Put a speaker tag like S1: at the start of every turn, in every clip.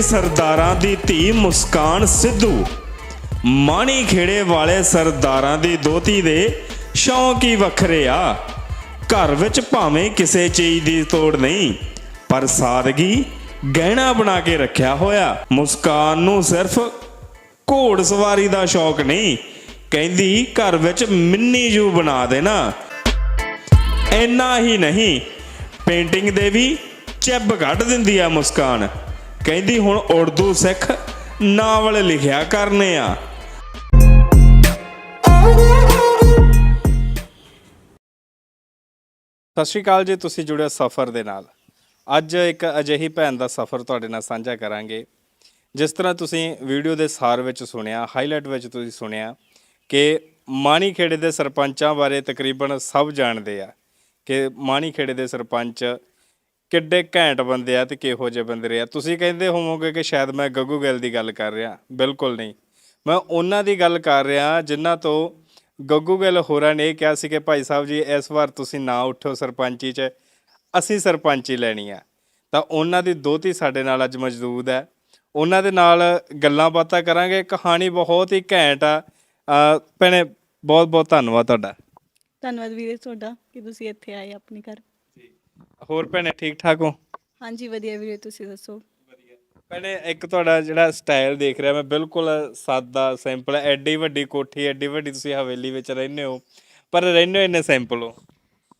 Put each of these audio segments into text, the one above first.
S1: ਕਈ ਸਰਦਾਰਾਂ ਦੀ ਧੀ ਮੁਸਕਾਨ ਸਿੱਧੂ। ਮਾਣੀ ਖੇੜੇ ਵਾਲੇ ਸਰਦਾਰਾਂ ਦੀ ਦੋਤੀ ਦੇ ਸ਼ੌਂਕ ਹੀ ਵੱਖਰੇ ਆ। ਘਰ ਵਿੱਚ ਭਾਵੇਂ ਕਿਸੇ ਚੀਜ਼ ਦੀ ਤੋੜ ਨਹੀਂ, ਪਰ ਸਾਦਗੀ ਗਹਿਣਾ ਬਣਾ ਕੇ ਰੱਖਿਆ ਹੋਇਆ। ਮੁਸਕਾਨ ਨੂੰ ਸਿਰਫ ਘੋੜ ਸਵਾਰੀ ਦਾ ਸ਼ੌਕ ਨਹੀਂ, ਕਹਿੰਦੀ ਘਰ ਵਿੱਚ ਮਿੰਨੀ ਜੂ ਬਣਾ ਦੇਣਾ। ਇੰਨਾ ਹੀ ਨਹੀਂ, ਪੇਂਟਿੰਗ ਦੇ ਵੀ ਚਿੱਬ ਕੱਢ ਦਿੰਦੀ ਆ ਮੁਸਕਾਨ। ਕਹਿੰਦੀ ਹੁਣ ਉਰਦੂ ਸਿੱਖ ਨਾਵਲ ਲਿਖਿਆ ਕਰਨੇ ਆ। ਸਤਿ ਸ਼੍ਰੀ ਅਕਾਲ ਜੀ, ਤੁਸੀਂ ਜੁੜਿਆ ਸਫ਼ਰ ਦੇ ਨਾਲ। ਅੱਜ ਇੱਕ ਅਜਿਹੀ ਭੈਣ ਦਾ ਸਫ਼ਰ ਤੁਹਾਡੇ ਨਾਲ ਸਾਂਝਾ ਕਰਾਂਗੇ, ਜਿਸ ਤਰ੍ਹਾਂ ਤੁਸੀਂ ਵੀਡੀਓ ਦੇ ਸਾਰ ਵਿੱਚ ਸੁਣਿਆ ਹਾਈਲਾਈਟ ਵਿੱਚ ਤੁਸੀਂ ਸੁਣਿਆ ਕਿ ਮਾਣੀ ਖੇੜੇ ਦੇ ਸਰਪੰਚਾਂ ਬਾਰੇ ਤਕਰੀਬਨ ਸਭ ਜਾਣਦੇ ਆ ਕਿ ਮਾਣੀ ਖੇੜੇ ਦੇ ਸਰਪੰਚ ਕਿੱਡੇ ਘੈਂਟ ਬੰਦੇ ਆ ਤੇ ਕਿਹੋ ਜਿਹੇ ਬੰਦੇ ਰਹੇ ਆ। ਤੁਸੀਂ ਕਹਿੰਦੇ ਹੋਵੋਗੇ ਕਿ ਸ਼ਾਇਦ ਮੈਂ ਗੱਗੂ ਗਿੱਲ ਦੀ ਗੱਲ ਕਰ ਰਿਹਾ। ਬਿਲਕੁਲ ਨਹੀਂ। ਮੈਂ ਉਹਨਾਂ ਦੀ ਗੱਲ ਕਰ ਰਿਹਾ ਜਿਨ੍ਹਾਂ ਤੋਂ ਗੱਗੂ ਗਿੱਲ ਹੋਰਾਂ ਨੇ ਇਹ ਕਿਹਾ ਸੀ ਕਿ ਭਾਈ ਸਾਹਿਬ ਜੀ, ਇਸ ਵਾਰ ਤੁਸੀਂ ਨਾ ਉੱਠੋ ਸਰਪੰਚੀ 'ਚ। ਅਸੀਂ ਸਰਪੰਚੀ ਲੈਣੀ ਆ। ਤਾਂ ਉਹਨਾਂ ਦੀ ਦੋਤੀ ਸਾਡੇ ਨਾਲ ਅੱਜ ਮੌਜੂਦ ਹੈ। ਉਹਨਾਂ ਦੇ ਨਾਲ ਗੱਲਾਂ ਬਾਤਾਂ ਕਰਾਂਗੇ। ਕਹਾਣੀ ਬਹੁਤ ਹੀ ਘੈਂਟ ਆ। ਭੈਣੇ ਬਹੁਤ ਬਹੁਤ ਧੰਨਵਾਦ ਤੁਹਾਡਾ।
S2: ਧੰਨਵਾਦ ਵੀਰੇ ਤੁਹਾਡਾ ਕਿ ਤੁਸੀਂ ਇੱਥੇ ਆਏ ਆਪਣੇ ਘਰ।
S1: ਹੋਰ ਭੈਣੇ ਠੀਕ ਠਾਕ ਹੋ?
S2: ਹਾਂਜੀ ਵਧੀਆ ਵੀਰੇ ਤੁਸੀਂ ਦੱਸੋ?
S1: ਭੈਣੇ ਇੱਕ ਤੁਹਾਡਾ ਜਿਹੜਾ ਸਟਾਈਲ ਦੇਖ ਰਿਹਾ ਮੈਂ ਬਿਲਕੁਲ ਸਾਦਾ ਸਿੰਪਲ ਐਡੀ ਵੱਡੀ ਕੋਠੀ ਐਡੀ ਵੱਡੀ ਤੁਸੀਂ ਹਵੇਲੀ ਵਿੱਚ ਰਹਿੰਦੇ ਹੋ ਪਰ ਰਹਿੰਦੇ ਹੋ ਇੰਨੇ ਸਿੰਪਲ ਹੋ?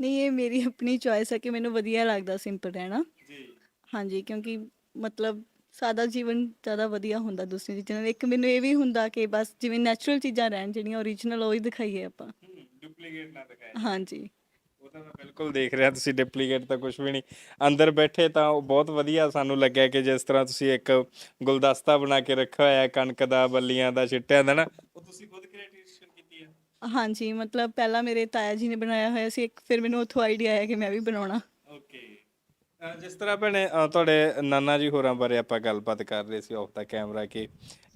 S2: ਨਹੀਂ ਇਹ ਮੇਰੀ ਆਪਣੀ ਚੋਇਸ ਹੈ ਕਿ ਮੈਨੂੰ ਵਧੀਆ ਲੱਗਦਾ ਸਿੰਪਲ ਰਹਿਣਾ।
S1: ਜੀ।
S2: ਹਾਂਜੀ ਕਿਉਂਕਿ ਮਤਲਬ ਸਾਦਾ ਜੀਵਨ ਜ਼ਿਆਦਾ ਵਧੀਆ ਹੁੰਦਾ ਦੂਸਰੀ ਚੀਜ਼ਾਂ ਨਾਲ। ਇੱਕ ਮੈਨੂੰ ਇਹ ਵੀ ਹੁੰਦਾ ਕਿ ਬਸ ਜਿਵੇਂ ਨੈਚੁਰਲ ਚੀਜ਼ਾਂ ਰਹਿਣ ਜਿਹੜੀਆਂ ਓਰੀਜਨਲ ਉਹ ਹੀ ਦਿਖਾਈਏ ਆਪਾਂ।
S1: ਡੁਪਲੀਕੇਟ ਨਾ ਦਿਖਾਇਆ
S2: ਹਾਂਜੀ।
S1: ਉਹ ਤਾਂ ਮੈਂ ਬਿਲਕੁਲ ਦੇਖ ਰਿਹਾ, ਤੁਸੀਂ ਡੁਪਲੀਕੇਟ ਤਾਂ ਕੁਝ ਵੀ ਨਹੀਂ। ਅੰਦਰ ਬੈਠੇ ਤਾਂ ਉਹ ਬਹੁਤ ਵਧੀਆ ਸਾਨੂੰ ਲੱਗਿਆ ਕਿ ਜਿਸ ਤਰ੍ਹਾਂ ਤੁਸੀਂ ਇੱਕ ਗੁਲਦਸਤਾ ਬਣਾ ਕੇ ਰੱਖਿਆ ਹੋਇਆ ਹੈ ਕਣਕ ਦਾ, ਬੱਲੀਆਂ ਦਾ, ਛਿੱਟਿਆਂ ਦਾ ਨਾ, ਉਹ ਤੁਸੀਂ ਖੁਦ ਕ੍ਰੀਏਟੇਸ਼ਨ ਕੀਤੀ ਹੈ
S2: ਹਾਂਜੀ, ਮਤਲਬ ਪਹਿਲਾਂ ਮੇਰੇ ਤਾਇਆ ਜੀ ਨੇ ਬਣਾਇਆ ਹੋਇਆ ਸੀ, ਇੱਕ ਫਿਰ ਮੈਨੂੰ ਉੱਥੋਂ ਆਈਡੀਆ ਆਇਆ ਕਿ ਮੈਂ ਵੀ ਬਣਾਉਣਾ।
S1: ਜਿਸ ਤਰ੍ਹਾਂ ਭੈਣੇ ਅ, ਤੁਹਾਡੇ ਨਾਨਾ ਜੀ ਹੋਰਾਂ ਬਾਰੇ ਆਪਾਂ ਗੱਲਬਾਤ ਕਰ ਰਹੇ ਸੀ ਆਫ ਦਾ ਕੈਮਰਾ ਕਿ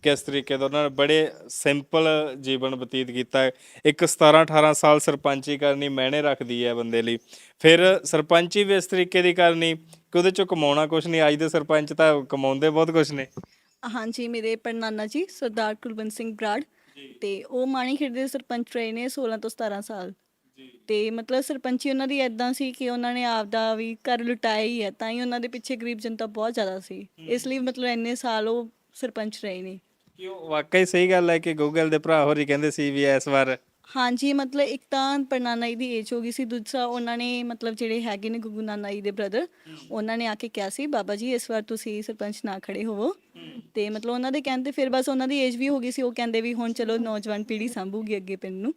S1: ਕਿਸ ਤਰੀਕੇ ਦਾ ਉਹਨਾਂ ਨੇ ਬੜੇ ਸਿੰਪਲ ਜੀਵਨ ਬਤੀਤ ਕੀਤਾ ਹੈ। ਇੱਕ 17 18 ਸਾਲ ਸਰਪੰਚੀ ਕਰਨੀ ਮਾਇਨੇ ਰੱਖਦੀ ਹੈ ਬੰਦੇ ਲਈ। ਫਿਰ ਸਰਪੰਚੀ ਵੀ ਇਸ ਤਰੀਕੇ ਦੀ ਕਰਨੀ ਕਿ ਉਹਦੇ ਚੋਂ ਕਮਾਉਣਾ ਕੁਝ ਨਹੀਂ ਅੱਜ ਦੇ ਸਰਪੰਚ ਤਾਂ ਕਮਾਉਂਦੇ ਬਹੁਤ ਕੁਝ ਨੇ।
S2: ਹਾਂਜੀ ਮੇਰੇ ਪੜਨਾਨਾ ਜੀ ਸਰਦਾਰ ਕੁਲਵੰਤ ਸਿੰਘ ਬਰਾੜ ਤੇ ਉਹ ਮਾਣੀ ਖੇਡ ਦੇ ਸਰਪੰਚ ਰਹੇ ਨੇ 16 ਤੋਂ 17 ਸਾਲ। ਤੇ ਮਤਲਬ ਸਰਪੰਚੀ ਉਹਨਾਂ ਦੀ ਐਦਾਂ ਸੀ ਕਿ ਉਹਨਾਂ ਨੇ ਆਪਦਾ ਵੀ ਘਰ ਲੁਟਾਇਆ ਹੀ ਹੈ ਤਾਂ ਹੀ ਉਹਨਾਂ ਦੇ ਪਿੱਛੇ ਗਰੀਬ ਜਨਤਾ ਬਹੁਤ ਜ਼ਿਆਦਾ ਸੀ। ਇਸ ਲਈ ਮਤਲਬ ਇੰਨੇ ਸਾਲ ਉਹ ਸਰਪੰਚ ਰਹੇ ਨੇ।
S1: ਕਿ ਉਹ ਵਾਕਈ ਸਹੀ ਗੱਲ ਹੈ ਕਿ ਗੂਗਲ ਦੇ ਭਰਾ ਹੋਰੀ ਕਹਿੰਦੇ ਸੀ ਵੀ ਇਸ ਵਾਰ
S2: ਹਾਂਜੀ ਮਤਲਬ ਇੱਕ ਤਾਂ ਪੜਨਾਨਾ ਜੀ ਦੀ ਏਜ ਹੋ ਗਈ ਸੀ ਦੂਸਰਾ ਉਹਨਾਂ ਨੇ ਮਤਲਬ ਜਿਹੜੇ ਹੈਗੇ ਨੇ ਗੁੱਗੂ ਨਾਨਾ ਜੀ ਦੇ ਬ੍ਰਦਰ ਉਹਨਾਂ ਨੇ ਆ ਕੇ ਕਿਹਾ ਸੀ ਬਾਬਾ ਜੀ ਇਸ ਵਾਰ ਤੁਸੀਂ ਸਰਪੰਚ ਨਾ ਖੜੇ ਹੋਵੋ। ਤੇ ਮਤਲਬ ਉਹਨਾਂ ਦੇ ਕਹਿੰਦੇ ਫਿਰ ਬਸ ਉਹਨਾਂ ਦੀ ਏਜ ਵੀ ਹੋ ਗਈ ਸੀ ਉਹ ਕਹਿੰਦੇ ਵੀ ਹੁਣ ਚਲੋ ਨੌਜਵਾਨ ਪੀੜ੍ਹੀ ਸੰਭੂਗੀ ਅੱਗੇ ਪਿੰਡ ਨੂੰ।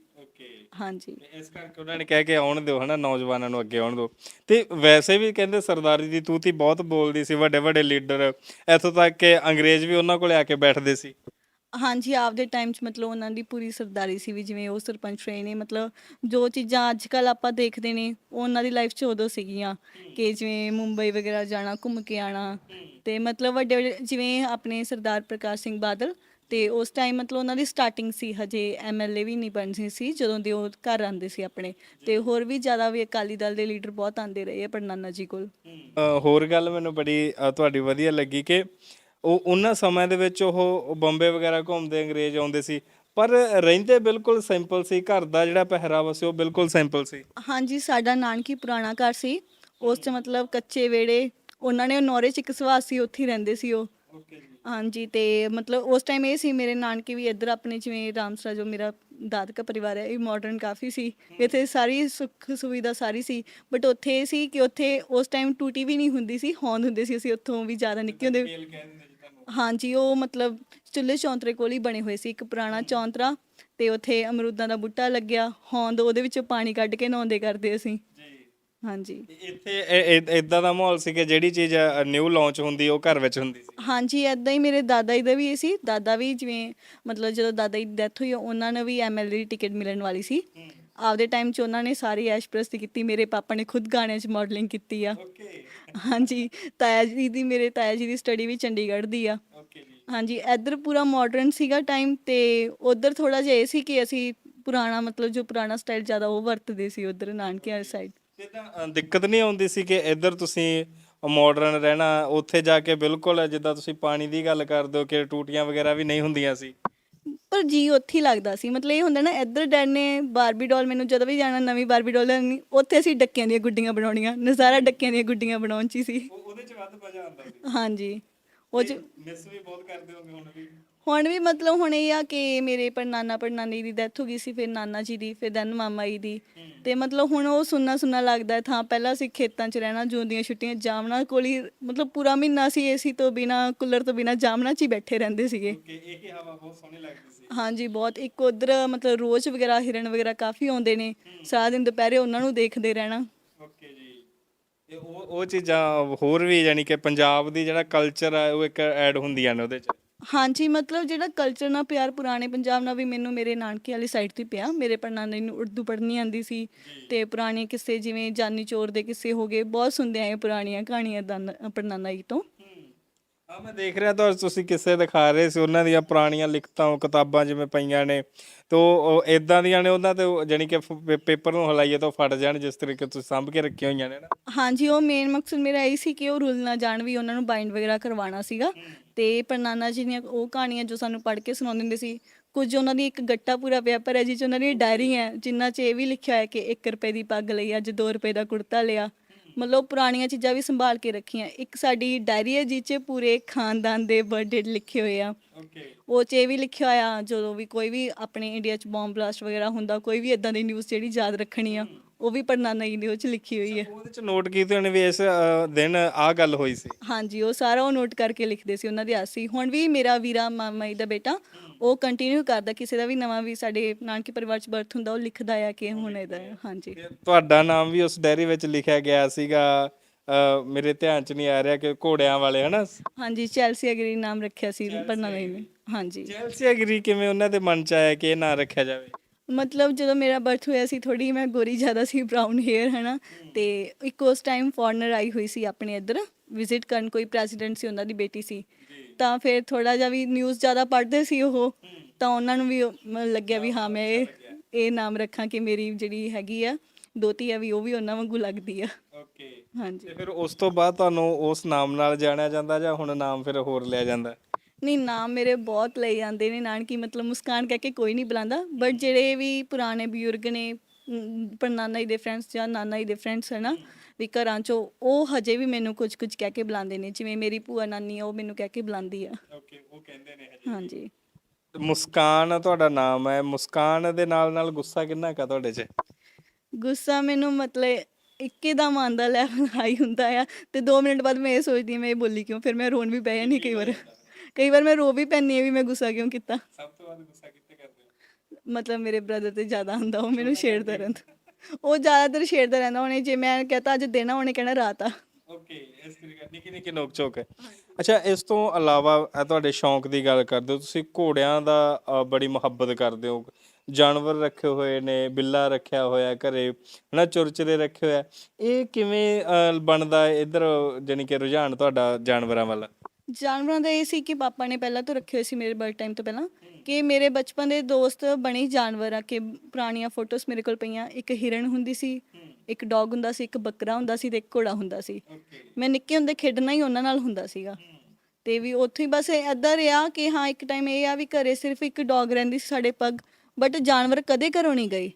S2: ਹਾਂਜੀ।
S1: ਇਸ ਕਰਕੇ ਉਹਨਾਂ ਨੇ ਕਹਿ ਕੇ ਆਉਣ ਦਿਓ ਹਨਾ ਨੌਜਵਾਨਾਂ ਨੂੰ ਅੱਗੇ ਆਉਣ ਦਿਓ। ਤੇ ਵੈਸੇ ਵੀ ਕਹਿੰਦੇ ਸਰਦਾਰੀ ਦੀ ਤੂਤੀ ਬਹੁਤ ਬੋਲਦੀ ਸੀ ਵੱਡੇ ਵੱਡੇ ਲੀਡਰ। ਇੱਥੋਂ ਤੱਕ ਕਿ ਅੰਗਰੇਜ਼ ਵੀ ਉਹਨਾਂ ਕੋਲੇ ਆ ਕੇ ਬੈਠਦੇ ਸੀ।
S2: ਹਾਂਜੀ ਆਪਦੇ ਟਾਈਮ 'ਚ ਮਤਲਬ ਉਹਨਾਂ ਦੀ ਪੂਰੀ ਸਰਦਾਰੀ ਸੀ ਵੀ ਜਿਵੇਂ ਉਹ ਸਰਪੰਚ ਰਹੇ ਨੇ। ਮਤਲਬ ਜੋ ਚੀਜ਼ਾਂ ਅੱਜ ਕੱਲ ਆਪਾਂ ਦੇਖਦੇ ਨੇ ਉਹ ਉਹਨਾਂ ਦੀ ਲਾਈਫ 'ਚ ਉਦੋਂ ਸੀਗੀਆਂ ਕਿ ਜਿਵੇਂ ਮੁੰਬਈ ਵਗੈਰਾ ਜਾਣਾ ਘੁੰਮ ਕੇ ਆਣਾ। ਤੇ ਮਤਲਬ ਵੱਡੇ ਵੱਡੇ ਜਿਵੇਂ ਆਪਣੇ ਸਰਦਾਰ ਪ੍ਰਕਾਸ਼ ਸਿੰਘ ਬਾਦਲ ਤੇ ਉਸ ਟਾਈਮ ਮਤਲਬ ਉਹਨਾਂ ਦੀ ਸਟਾਰਟਿੰਗ ਸੀ ਹਜੇ ਐਮਐਲਏ ਵੀ ਨਹੀਂ ਬਣੇ ਸੀ ਜਦੋਂ ਦੇ ਉਹ ਘਰ ਆਉਂਦੇ ਸੀ ਆਪਣੇ। ਤੇ ਹੋਰ ਵੀ ਜ਼ਿਆਦਾ ਵੀ ਅਕਾਲੀ ਦਲ ਦੇ ਲੀਡਰ ਬਹੁਤ ਆਉਂਦੇ ਰਹੇ ਆ ਪੜਨਾਨਾ ਜੀ ਕੋਲ।
S1: ਅ, ਹੋਰ ਗੱਲ ਮੈਨੂੰ ਬੜੀ ਅ, ਤੁਹਾਡੀ ਵਧੀਆ ਲੱਗੀ ਕਿ ਉਹ ਉਹਨਾਂ ਸਮਿਆਂ ਦੇ ਵਿੱਚ ਉਹ ਬੰਬੇ ਵਗੈਰਾ ਘੁੰਮਦੇ ਅੰਗਰੇਜ਼ ਆਉਂਦੇ ਸੀ ਪਰ ਰਹਿੰਦੇ ਬਿਲਕੁਲ ਸਿੰਪਲ ਸੀ ਘਰ ਦਾ ਜਿਹੜਾ ਪਹਿਰਾਵਾ ਸੀ ਉਹ ਬਿਲਕੁਲ ਸਿੰਪਲ ਸੀ।
S2: ਹਾਂਜੀ ਸਾਡਾ ਨਾਨਕੀ ਪੁਰਾਣਾ ਘਰ ਸੀ ਉਸ 'ਚ ਮਤਲਬ ਕੱਚੇ ਵਿਹੜੇ ਉਹਨਾਂ ਨੇ ਨੌਰੇ 'ਚ ਇੱਕ ਸਵਾਸ ਸੀ ਉੱਥੇ ਹੀ ਰਹਿੰਦੇ ਸੀ ਉਹ। ਹਾਂਜੀ ਤੇ ਮਤਲਬ ਉਸ ਟਾਈਮ ਇਹ ਸੀ ਮੇਰੇ ਨਾਨਕੇ ਵੀ ਇੱਧਰ ਆਪਣੇ ਜਿਵੇਂ ਰਾਮਸਰਾ ਜੋ ਮੇਰਾ ਦਾਦਕਾ ਪਰਿਵਾਰ ਹੈ ਇਹ ਮਾਡਰਨ ਕਾਫੀ ਸੀ। ਇੱਥੇ ਸਾਰੀ ਸੁੱਖ ਸੁਵਿਧਾ ਸਾਰੀ ਸੀ ਬਟ ਉੱਥੇ ਇਹ ਸੀ ਕਿ ਉੱਥੇ ਉਸ ਟਾਈਮ ਟੂਟੀ ਵੀ ਨਹੀਂ ਹੁੰਦੀ ਸੀ ਹੋਂਦ ਹੁੰਦੇ ਸੀ ਅਸੀਂ ਉੱਥੋਂ ਵੀ ਜ਼ਿਆਦਾ ਨਿੱਕੇ ਹੁੰਦੇ ਹਾਂਜੀ ਉਹ ਮਤਲਬ ਚੁੱਲ੍ਹੇ ਚੌਂਤਰੇ ਕੋਲ ਹੀ ਬਣੇ ਹੋਏ ਸੀ ਇੱਕ ਪੁਰਾਣਾ ਚੌਂਤਰਾ ਤੇ ਉੱਥੇ ਅਮਰੂਦਾਂ ਦਾ ਬੂਟਾ ਲੱਗਿਆ ਹੋਂਦ ਉਹਦੇ ਵਿੱਚੋਂ ਪਾਣੀ ਕੱਢ ਕੇ ਨਹਾਉਂਦੇ ਕਰਦੇ ਅਸੀਂ। ਹਾਂਜੀ।
S1: ਇੱਥੇ ਇਦਾਂ ਦਾ ਮਾਹੌਲ ਸੀ ਕਿ ਜਿਹੜੀ ਚੀਜ਼ ਨਿਊ ਲਾਂਚ ਹੁੰਦੀ ਉਹ ਘਰ ਵਿੱਚ ਹੁੰਦੀ ਸੀ।
S2: ਹਾਂਜੀ ਐਦਾਂ ਹੀ ਮੇਰੇ ਦਾਦਾ ਜੀ ਦਾ ਵੀ ਇਹ ਸੀ। ਦਾਦਾ ਵੀ ਜਿਵੇਂ ਮਤਲਬ ਜਦੋਂ ਦਾਦਾ ਜੀ ਦੀ ਡੈਥ ਹੋਈ ਉਹਨਾਂ ਨੂੰ ਵੀ ਐਮਐਲਏ ਦੀ ਟਿਕਟ ਮਿਲਣ ਵਾਲੀ ਸੀ। ਆਪਦੇ ਟਾਈਮ 'ਚ ਉਹਨਾਂ ਨੇ ਸਾਰੀ ਐਸ਼ਪ੍ਰਸਤੀ ਕੀਤੀ। ਮੇਰੇ ਪਾਪਾ ਨੇ ਖੁਦ ਗਾਣਿਆਂ 'ਚ ਮਾਡਲਿੰਗ ਕੀਤੀ ਆ।
S1: ਓਕੇ।
S2: ਹਾਂਜੀ ਤਾਇਆ ਜੀ ਦੀ ਮੇਰੇ ਤਾਇਆ ਜੀ ਦੀ ਸਟੱਡੀ ਵੀ ਚੰਡੀਗੜ੍ਹ ਦੀ ਆ। ਹਾਂਜੀ ਇੱਧਰ ਪੂਰਾ ਮਾਡਰਨ ਸੀਗਾ ਟਾਈਮ ਤੇ ਉਧਰ ਥੋੜਾ ਜਿਹਾ ਇਹ ਸੀ ਕਿ ਅਸੀਂ ਪੁਰਾਣਾ ਮਤਲਬ ਜੋ ਪੁਰਾਣਾ ਸਟਾਈਲ ਜ਼ਿਆਦਾ ਉਹ ਵਰਤਦੇ ਸੀ ਉਧਰ ਨਾਨਕੇ ਵਾਲੀ ਸਾਈਡ
S1: ਅ, ਦਿੱਕਤ ਨਹੀਂ ਆਉਂਦੀ ਸੀ ਕਿ ਇੱਧਰ ਤੁਸੀਂ ਮਾਡਰਨ ਰਹਿਣਾ ਉੱਥੇ ਜਾ ਕੇ ਬਿਲਕੁਲ ਜਿੱਦਾਂ ਤੁਸੀਂ ਪਾਣੀ ਦੀ ਗੱਲ ਕਰਦੇ ਹੋ ਕਿ ਟੂਟੀਆਂ ਵਗੈਰਾ ਵੀ ਨਹੀਂ ਹੁੰਦੀਆਂ ਸੀ।
S2: ਪਰ ਜੀ ਉੱਥੇ ਹੀ ਲੱਗਦਾ ਸੀ। ਮਤਲਬ ਇਹ ਹੁੰਦਾ ਨਾ ਇੱਧਰ ਡੈਡ ਨੇ ਬਾਰਬੀ ਡਾਲ ਮੈਨੂੰ ਜਦੋਂ ਵੀ ਜਾਣਾ ਨਵੀਂ ਬਾਰਬੀ ਡਾਲ ਲੈਣੀ ਉੱਥੇ ਅਸੀਂ ਡੱਕਿਆਂ ਦੀਆਂ ਗੁੱਡੀਆਂ ਬਣਾਉਣੀਆਂ ਨਜ਼ਾਰਾ ਡੱਕਿਆਂ ਦੀਆਂ ਗੁੱਡੀਆਂ ਬਣਾਉਣ 'ਚ ਹੀ ਸੀ।
S1: ਉਹਦੇ ਚ ਵੱਧ ਮਜ਼ਾ ਆਉਂਦਾ ਸੀ।
S2: ਹਾਂਜੀ। ਉਹ 'ਚ
S1: ਮਿਸ ਵੀ ਬਹੁਤ ਕਰਦੇ ਹੋਗੇ ਹੁਣ ਵੀ।
S2: ਹੁਣ ਵੀ ਮਤਲਬ ਹੁਣ ਇਹ ਆ ਕਿ ਮੇਰੇ ਪਰ ਨਾਨਾ ਪਰ ਨਾਨੀ ਦੀ ਡੈਥ ਹੋ ਗਈ ਸੀ ਫਿਰ ਨਾਨਾ ਜੀ ਦੀ ਫਿਰ ਦੈਨ ਮਾਮਾ ਜੀ ਦੀ। ਤੇ ਮਤਲਬ ਹੁਣ ਉਹ ਸੁੰਨਾ ਸੁੰਨਾ ਲੱਗਦਾ ਥਾਂ ਪਹਿਲਾਂ ਅਸੀਂ ਖੇਤਾਂ 'ਚ ਰਹਿਣਾ ਜੂਨ ਦੀਆਂ ਛੁੱਟੀਆਂ ਜਾਮਣਾ ਕੋਲ ਹੀ ਮਤਲਬ ਪੂਰਾ ਮਹੀਨਾ ਸੀ ਏਸੀ ਤੋਂ ਬਿਨਾ ਕੂਲਰ ਤੋਂ ਬਿਨਾ ਜਾਮਣਾ 'ਚ ਹੀ ਬੈਠੇ ਰਹਿੰਦੇ ਸੀਗੇ।
S1: ਇਹ ਹੀ ਹਵਾ ਬਹੁਤ ਸੋਹਣੀ ਲੱਗਦੀ ਸੀ।
S2: ਹਾਂਜੀ ਬਹੁਤ। ਇੱਕ ਉਧਰ ਮਤਲਬ ਰੋਜ਼ ਵਗੈਰਾ ਹਿਰਨ ਵਗੈਰਾ ਕਾਫੀ ਆਉਂਦੇ ਨੇ। ਸਾਰਾ ਦਿਨ ਦੁਪਹਿਰੇ ਉਹਨਾਂ ਨੂੰ ਦੇਖਦੇ ਰਹਿਣਾ।
S1: ਓਕੇ ਜੀ। ਇਹ ਉਹ ਉਹ ਚੀਜ਼ਾਂ ਹੋਰ ਵੀ ਯਾਨੀ ਕਿ ਪੰਜਾਬ ਦੀ ਜਿਹੜਾ ਕਲਚਰ ਹੈ ਉਹ ਇੱਕ ਐਡ ਹੁੰਦੀਆਂ ਨੇ ਉਹਦੇ ਚ।
S2: ਹਾਂਜੀ ਮਤਲਬ ਜਿਹੜਾ ਕਲਚਰ ਨਾਲ ਪਿਆਰ ਪੁਰਾਣੇ ਪੰਜਾਬ ਨਾਲ ਵੀ ਮੈਨੂੰ ਮੇਰੇ ਨਾਨਕੇ ਵਾਲੀ ਸਾਈਡ ਤੇ ਪਿਆ। ਮੇਰੇ ਪੜਨਾਨੇ ਨੂੰ ਉਰਦੂ ਪੜ੍ਹਨੀ ਆਂਦੀ ਸੀ ਤੇ ਪੁਰਾਣੇ ਕਿੱਸੇ ਜਿਵੇਂ ਜਾਨੀ ਚੋਰ ਦੇ ਕਿੱਸੇ ਹੋ ਗਏ ਬਹੁਤ ਸੁਣਦੇ ਆਏ ਪੁਰਾਣੀਆਂ ਕਹਾਣੀਆਂ ਦਾਨ- ਪੜਨਾਨਾ ਜੀ ਤੋਂ।
S1: ਆ ਮੈਂ ਦੇਖ ਰਿਹਾ ਤਾਂ ਤੁਸੀਂ ਕਿਸੇ ਦਿਖਾ ਰਹੇ ਸੀ ਉਹਨਾਂ ਦੀਆਂ ਪੁਰਾਣੀਆਂ ਲਿਖਤਾਂ ਉਹ ਕਿਤਾਬਾਂ ਜਿਵੇਂ ਪਈਆਂ ਨੇ। ਤੋ ਉਹ ਇਦਾਂ ਦੀਆਂ ਨੇ ਉਹਨਾਂ ਤੇ ਉਹ ਜਾਣੀ ਕਿ ਪੇਪਰ ਨੂੰ ਹਲਾਈਏ ਤਾਂ ਉਹ ਫਟ ਜਾਣ ਜਿਸ ਤਰੀਕੇ ਤੁਸੀਂ ਸਾਂਭ ਕੇ ਰੱਖੀਆਂ ਹੋਈਆਂ ਨੇ ਨਾ।
S2: ਹਾਂਜੀ ਉਹ ਮੇਨ ਮਕਸਦ ਮੇਰਾ ਇਹ ਸੀ ਕਿ ਉਹ ਰੁੱਲ ਨਾ ਜਾਣ ਵੀ ਉਹਨਾਂ ਨੂੰ ਬਾਈਂਡ ਵਗੈਰਾ ਕਰਵਾਉਣਾ ਸੀਗਾ। ਤੇ ਪੜਨਾਨਾ ਜੀ ਦੀਆਂ ਉਹ ਕਹਾਣੀਆਂ ਜੋ ਸਾਨੂੰ ਪੜ੍ਹ ਕੇ ਸੁਣਾਉਂਦੇ ਹੁੰਦੇ ਸੀ ਕੁਝ ਉਹਨਾਂ ਦੀ ਇੱਕ ਗੱਟਾ ਪੂਰਾ ਪਿਆ ਪਰ ਹੈ ਜਿਹ 'ਚ ਉਹਨਾਂ ਦੀ ਡਾਇਰੀ ਹੈ ਜਿੰਨਾ 'ਚ ਇਹ ਵੀ ਲਿਖਿਆ ਹੈ ਕਿ 1 ਰੁਪਏ ਦੀ ਪੱਗ ਲਈ ਅੱਜ 2 ਰੁਪਏ ਦਾ ਕੁੜਤਾ ਲਿਆ। ਮਤਲਬ ਪੁਰਾਣੀਆਂ ਚੀਜ਼ਾਂ ਵੀ ਸੰਭਾਲ ਕੇ ਰੱਖੀਆਂ। ਇੱਕ ਸਾਡੀ ਡਾਇਰੀ ਹੈ ਜਿਹ 'ਚ ਪੂਰੇ ਖਾਨਦਾਨ ਦੇ ਬਰਥਡੇ ਲਿਖੇ ਹੋਏ ਆ।
S1: ਓਕੇ
S2: ਉਹ 'ਚ ਇਹ ਵੀ ਲਿਖਿਆ ਹੋਇਆ ਜਦੋਂ ਵੀ ਕੋਈ ਵੀ ਆਪਣੇ ਇੰਡੀਆ 'ਚ ਬੰਬ ਬਲਾਸਟ ਵਗੈਰਾ ਹੁੰਦਾ ਕੋਈ ਵੀ ਇਦਾਂ ਦੀ ਨਿਊਜ਼ ਜਿਹੜੀ ਯਾਦ ਰੱਖਣੀ ਆ। ਉਹ ਵੀ ਪੜਨਾਨਾ ਜੀ ਦੀ ਉਹ 'ਚ ਲਿਖੀ ਹੋਈ ਹੈ
S1: ਉਹਦੇ ਚ ਨੋਟ ਕੀਤੇ ਹੋਣੇ ਵੀ ਇਸ ਅ, ਦਿਨ ਆ ਗੱਲ ਹੋਈ ਸੀ।
S2: ਹਾਂਜੀ ਉਹ ਸਾਰਾ ਉਹ ਨੋਟ ਕਰਕੇ ਲਿਖਦੇ ਸੀ ਉਹਨਾਂ ਦੇ ਆਸੀ। ਹੁਣ ਵੀ ਮੇਰਾ ਵੀਰਾ ਮਾਮਾ ਜੀ ਦਾ ਬੇਟਾ ਉਹ ਕੰਟੀਨਿਊ ਕਰਦਾ ਕਿਸੇ ਦਾ ਵੀ ਨਵਾਂ ਵੀ ਸਾਡੇ ਨਾਨਕੇ ਪਰਿਵਾਰ ਚ ਬਰਥ ਹੁੰਦਾ ਉਹ ਲਿਖਦਾ ਆ ਕਿ ਹੁਣ ਇਹਦਾ। ਹਾਂਜੀ।
S1: ਤੇ ਤੁਹਾਡਾ ਨਾਮ ਵੀ ਉਸ ਡਾਇਰੀ ਵਿੱਚ ਲਿਖਿਆ ਗਿਆ ਸੀਗਾ ਅ, ਮੇਰੇ ਧਿਆਨ ਚ ਨਹੀਂ ਆ ਰਿਹਾ ਕਿ ਘੋੜਿਆਂ ਵਾਲੇ ਹਨਾ?
S2: ਹਾਂਜੀ ਚੈਲਸੀ ਅਗਰੀ ਨਾਮ ਰੱਖਿਆ ਸੀ ਪੜਨਾ ਨੇ ਹਾਂਜੀ।
S1: ਚੈਲਸੀ ਅਗਰੀ ਕਿਵੇਂ ਉਹਨਾਂ ਦੇ ਮਨ ਚ ਆਇਆ ਕਿ ਇਹ ਨਾਂ ਰੱਖਿਆ ਜਾਵੇ?
S2: ਮਤਲਬ ਜਦੋਂ ਮੇਰਾ ਬਰਥ ਹੋਇਆ ਸੀ ਥੋੜੀ ਮੈਂ ਗੋਰੀ ਜ਼ਿਆਦਾ ਸੀ ਬ੍ਰਾਊਨ ਹੇਅਰ ਹਨਾ। ਤੇ ਇੱਕ ਉਸ ਟਾਈਮ ਫੋਰਨਰ ਆਈ ਹੋਈ ਸੀ ਆਪਣੇ ਇੱਧਰ ਵਿਜ਼ਿਟ ਕਰਨ ਕੋਈ ਪ੍ਰੈਜ਼ੀਡੈਂਟ ਸੀ ਉਹਨਾਂ ਦੀ ਬੇਟੀ ਸੀ। ਤਾਂ ਫਿਰ ਥੋੜਾ ਜਿਹਾ ਵੀ ਨਿਊਜ਼ ਜ਼ਿਆਦਾ ਪੜ੍ਹਦੇ ਸੀ ਉਹ ਤਾਂ ਉਹਨਾਂ ਨੂੰ ਵੀ ਲੱਗਿਆ ਵੀ ਹਾਂ ਮੈਂ ਇਹ ਇਹ ਨਾਮ ਰੱਖਾਂ ਕਿ ਮੇਰੀ ਜਿਹੜੀ ਹੈਗੀ ਆ ਦੋਤੀ ਆ ਵੀ ਉਹ ਵੀ ਉਹਨਾਂ ਵਾਂਗੂ ਲੱਗਦੀ ਆ।
S1: ਓਕੇ
S2: ਹਾਂਜੀ।
S1: ਤੇ ਫਿਰ ਉਸ ਤੋਂ ਬਾਅਦ ਤੁਹਾਨੂੰ ਉਸ ਨਾਮ ਨਾਲ ਜਾਣਿਆ ਜਾਂਦਾ ਜਾਂ ਹੁਣ ਨਾਮ ਫਿਰ ਹੋਰ ਲਿਆ ਜਾਂਦਾ?
S2: ਨਹੀਂ ਨਾਮ ਮੇਰੇ ਬਹੁਤ ਲਈ ਜਾਂਦੇ ਨੇ ਨਾਨਕੀ ਮਤਲਬ ਮੁਸਕਾਨ ਕਹਿ ਕੇ ਕੋਈ ਨਹੀਂ ਬੁਲਾਉਂਦਾ। ਬਟ ਜਿਹੜੇ ਵੀ ਪੁਰਾਣੇ ਬਜ਼ੁਰਗ ਨੇ ਪਰ ਨਾਨਾ ਜੀ ਦੇ ਫਰੈਂਡਸ ਜਾਂ ਨਾਨਾ ਜੀ ਦੇ ਫਰੈਂਡਸ ਹੈ ਨਾ ਵੀ ਘਰਾਂ ਚੋਂ ਉਹ ਹਜੇ ਵੀ ਮੈਨੂੰ ਕੁਝ ਕੁਝ ਕਹਿ ਕੇ ਬੁਲਾਉਂਦੇ ਨੇ। ਜਿਵੇਂ ਮੇਰੀ ਭੂਆ ਨਾਨੀ ਆ ਉਹ ਮੈਨੂੰ ਕਹਿ ਕੇ ਬੁਲਾਉਂਦੀ ਆ।
S1: ਓਕੇ ਉਹ ਕਹਿੰਦੇ ਨੇ
S2: ਹਾਂਜੀ
S1: ਮੁਸਕਾਨ ਤੁਹਾਡਾ ਨਾਮ ਹੈ। ਮੁਸਕਾਨ ਦੇ ਨਾਲ ਨਾਲ ਗੁੱਸਾ ਕਿੰਨਾ ਕਾ ਤੁਹਾਡੇ 'ਚ?
S2: ਗੁੱਸਾ ਮੈਨੂੰ ਮਤਲਬ ਇੱਕੇ ਦਾ ਆਂਦਾ ਲੈ ਹਾਈ ਹੁੰਦਾ ਆ। ਤੇ 2 ਮਿੰਟ ਬਾਅਦ ਮੈਂ ਇਹ ਸੋਚਦੀ ਮੈਂ ਇਹ ਬੋਲੀ ਕਿਉਂ? ਫਿਰ ਮੈਂ ਰੋਣ ਵੀ ਪੈ ਜਾਂਦੀ ਕਈ ਵਾਰ। ਕਈ ਵਾਰ ਮੈਂ ਰੋ ਵੀ ਪੈਂਦੀ ਹਾਂ ਵੀ ਮੈਂ ਗੁੱਸਾ ਕਿਉਂ ਕੀਤਾ।
S1: ਸਭ ਤੋਂ ਵੱਧ ਗੁੱਸਾ ਕਿੱਥੇ ਕਰਦੇ ਹੋ?
S2: ਮਤਲਬ ਮੇਰੇ ਬ੍ਰਦਰ ਤੇ ਜ਼ਿਆਦਾ ਹੁੰਦਾ ਉਹ ਮੈਨੂੰ ਛੇੜਦਾ ਰਹਿੰਦਾ। ਉਹ ਜ਼ਿਆਦਾਤਰ ਛੇੜਦਾ ਰਹਿੰਦਾ ਉਹਨੇ ਜੇ ਮੈਂ ਕਹਤਾ ਅੱਜ ਦੇਣਾ ਉਹਨੇ ਕਹਿਣਾ ਰਾਤ ਆ।
S1: ਓਕੇ ਇਸ ਤਰੀਕੇ ਨਿੱਕੀ ਨਿੱਕੀ ਨੋਕ ਝੋਕ ਹੈ। ਅੱਛਾ ਇਸ ਤੋਂ ਇਲਾਵਾ ਇਹ ਤੁਹਾਡੇ ਸ਼ੌਂਕ ਦੀ ਗੱਲ ਕਰਦੇ ਹੋ ਤੁਸੀਂ ਘੋੜਿਆਂ ਦਾ ਅ, ਬੜੀ ਮੁਹੱਬਤ ਕਰਦੇ ਹੋ। ਜਾਨਵਰ ਰੱਖੇ ਹੋਏ ਨੇ ਬਿੱਲਾ ਰੱਖਿਆ ਹੋਇਆ ਘਰੇ ਹਨਾ ਚੁਰਚਰੇ ਰੱਖੇ ਹੋਇਆ। ਇਹ ਕਿਵੇਂ ਅ, ਬਣਦਾ ਹੈ ਇਧਰ ਜਾਣੀ ਕਿ ਰੁਝਾਨ ਤੁਹਾਡਾ ਜਾਨਵਰਾਂ ਵੱਲ?
S2: ਜਾਨਵਰਾਂ ਦਾ ਇਹ ਸੀ ਕਿ ਪਾਪਾ ਨੇ ਪਹਿਲਾਂ ਤੋਂ ਰੱਖੇ ਹੋਏ ਸੀ ਮੇਰੇ ਬਰਥ ਟਾਈਮ ਤੋਂ ਪਹਿਲਾਂ ਕਿ ਮੇਰੇ ਬਚਪਨ ਦੇ ਦੋਸਤ ਬਣੇ ਹੀ ਜਾਨਵਰ ਆ ਕਿ ਪੁਰਾਣੀਆਂ ਫੋਟੋਸ ਮੇਰੇ ਕੋਲ ਪਈਆਂ। ਇੱਕ ਹਿਰਨ ਹੁੰਦੀ ਸੀ ਇੱਕ ਡੌਗ ਹੁੰਦਾ ਸੀ ਇੱਕ ਬੱਕਰਾ ਹੁੰਦਾ ਸੀ ਤੇ ਇੱਕ ਘੋੜਾ ਹੁੰਦਾ ਸੀ। ਮੈਂ ਨਿੱਕੇ ਹੁੰਦੇ ਖੇਡਣਾ ਹੀ ਉਹਨਾਂ ਨਾਲ ਹੁੰਦਾ ਸੀਗਾ। ਤੇ ਵੀ ਉੱਥੇ ਹੀ ਬਸ ਏਦਾਂ ਰਿਹਾ ਕਿ ਹਾਂ ਇੱਕ ਟਾਈਮ ਇਹ ਆ ਵੀ ਘਰੇ ਸਿਰਫ ਇੱਕ ਡੌਗ ਰਹਿੰਦੀ ਸੀ ਸਾਡੇ ਪੱਗ ਬਟ ਜਾਨਵਰ ਕਦੇ ਘਰੋਂ ਨਹੀਂ ਗਏ।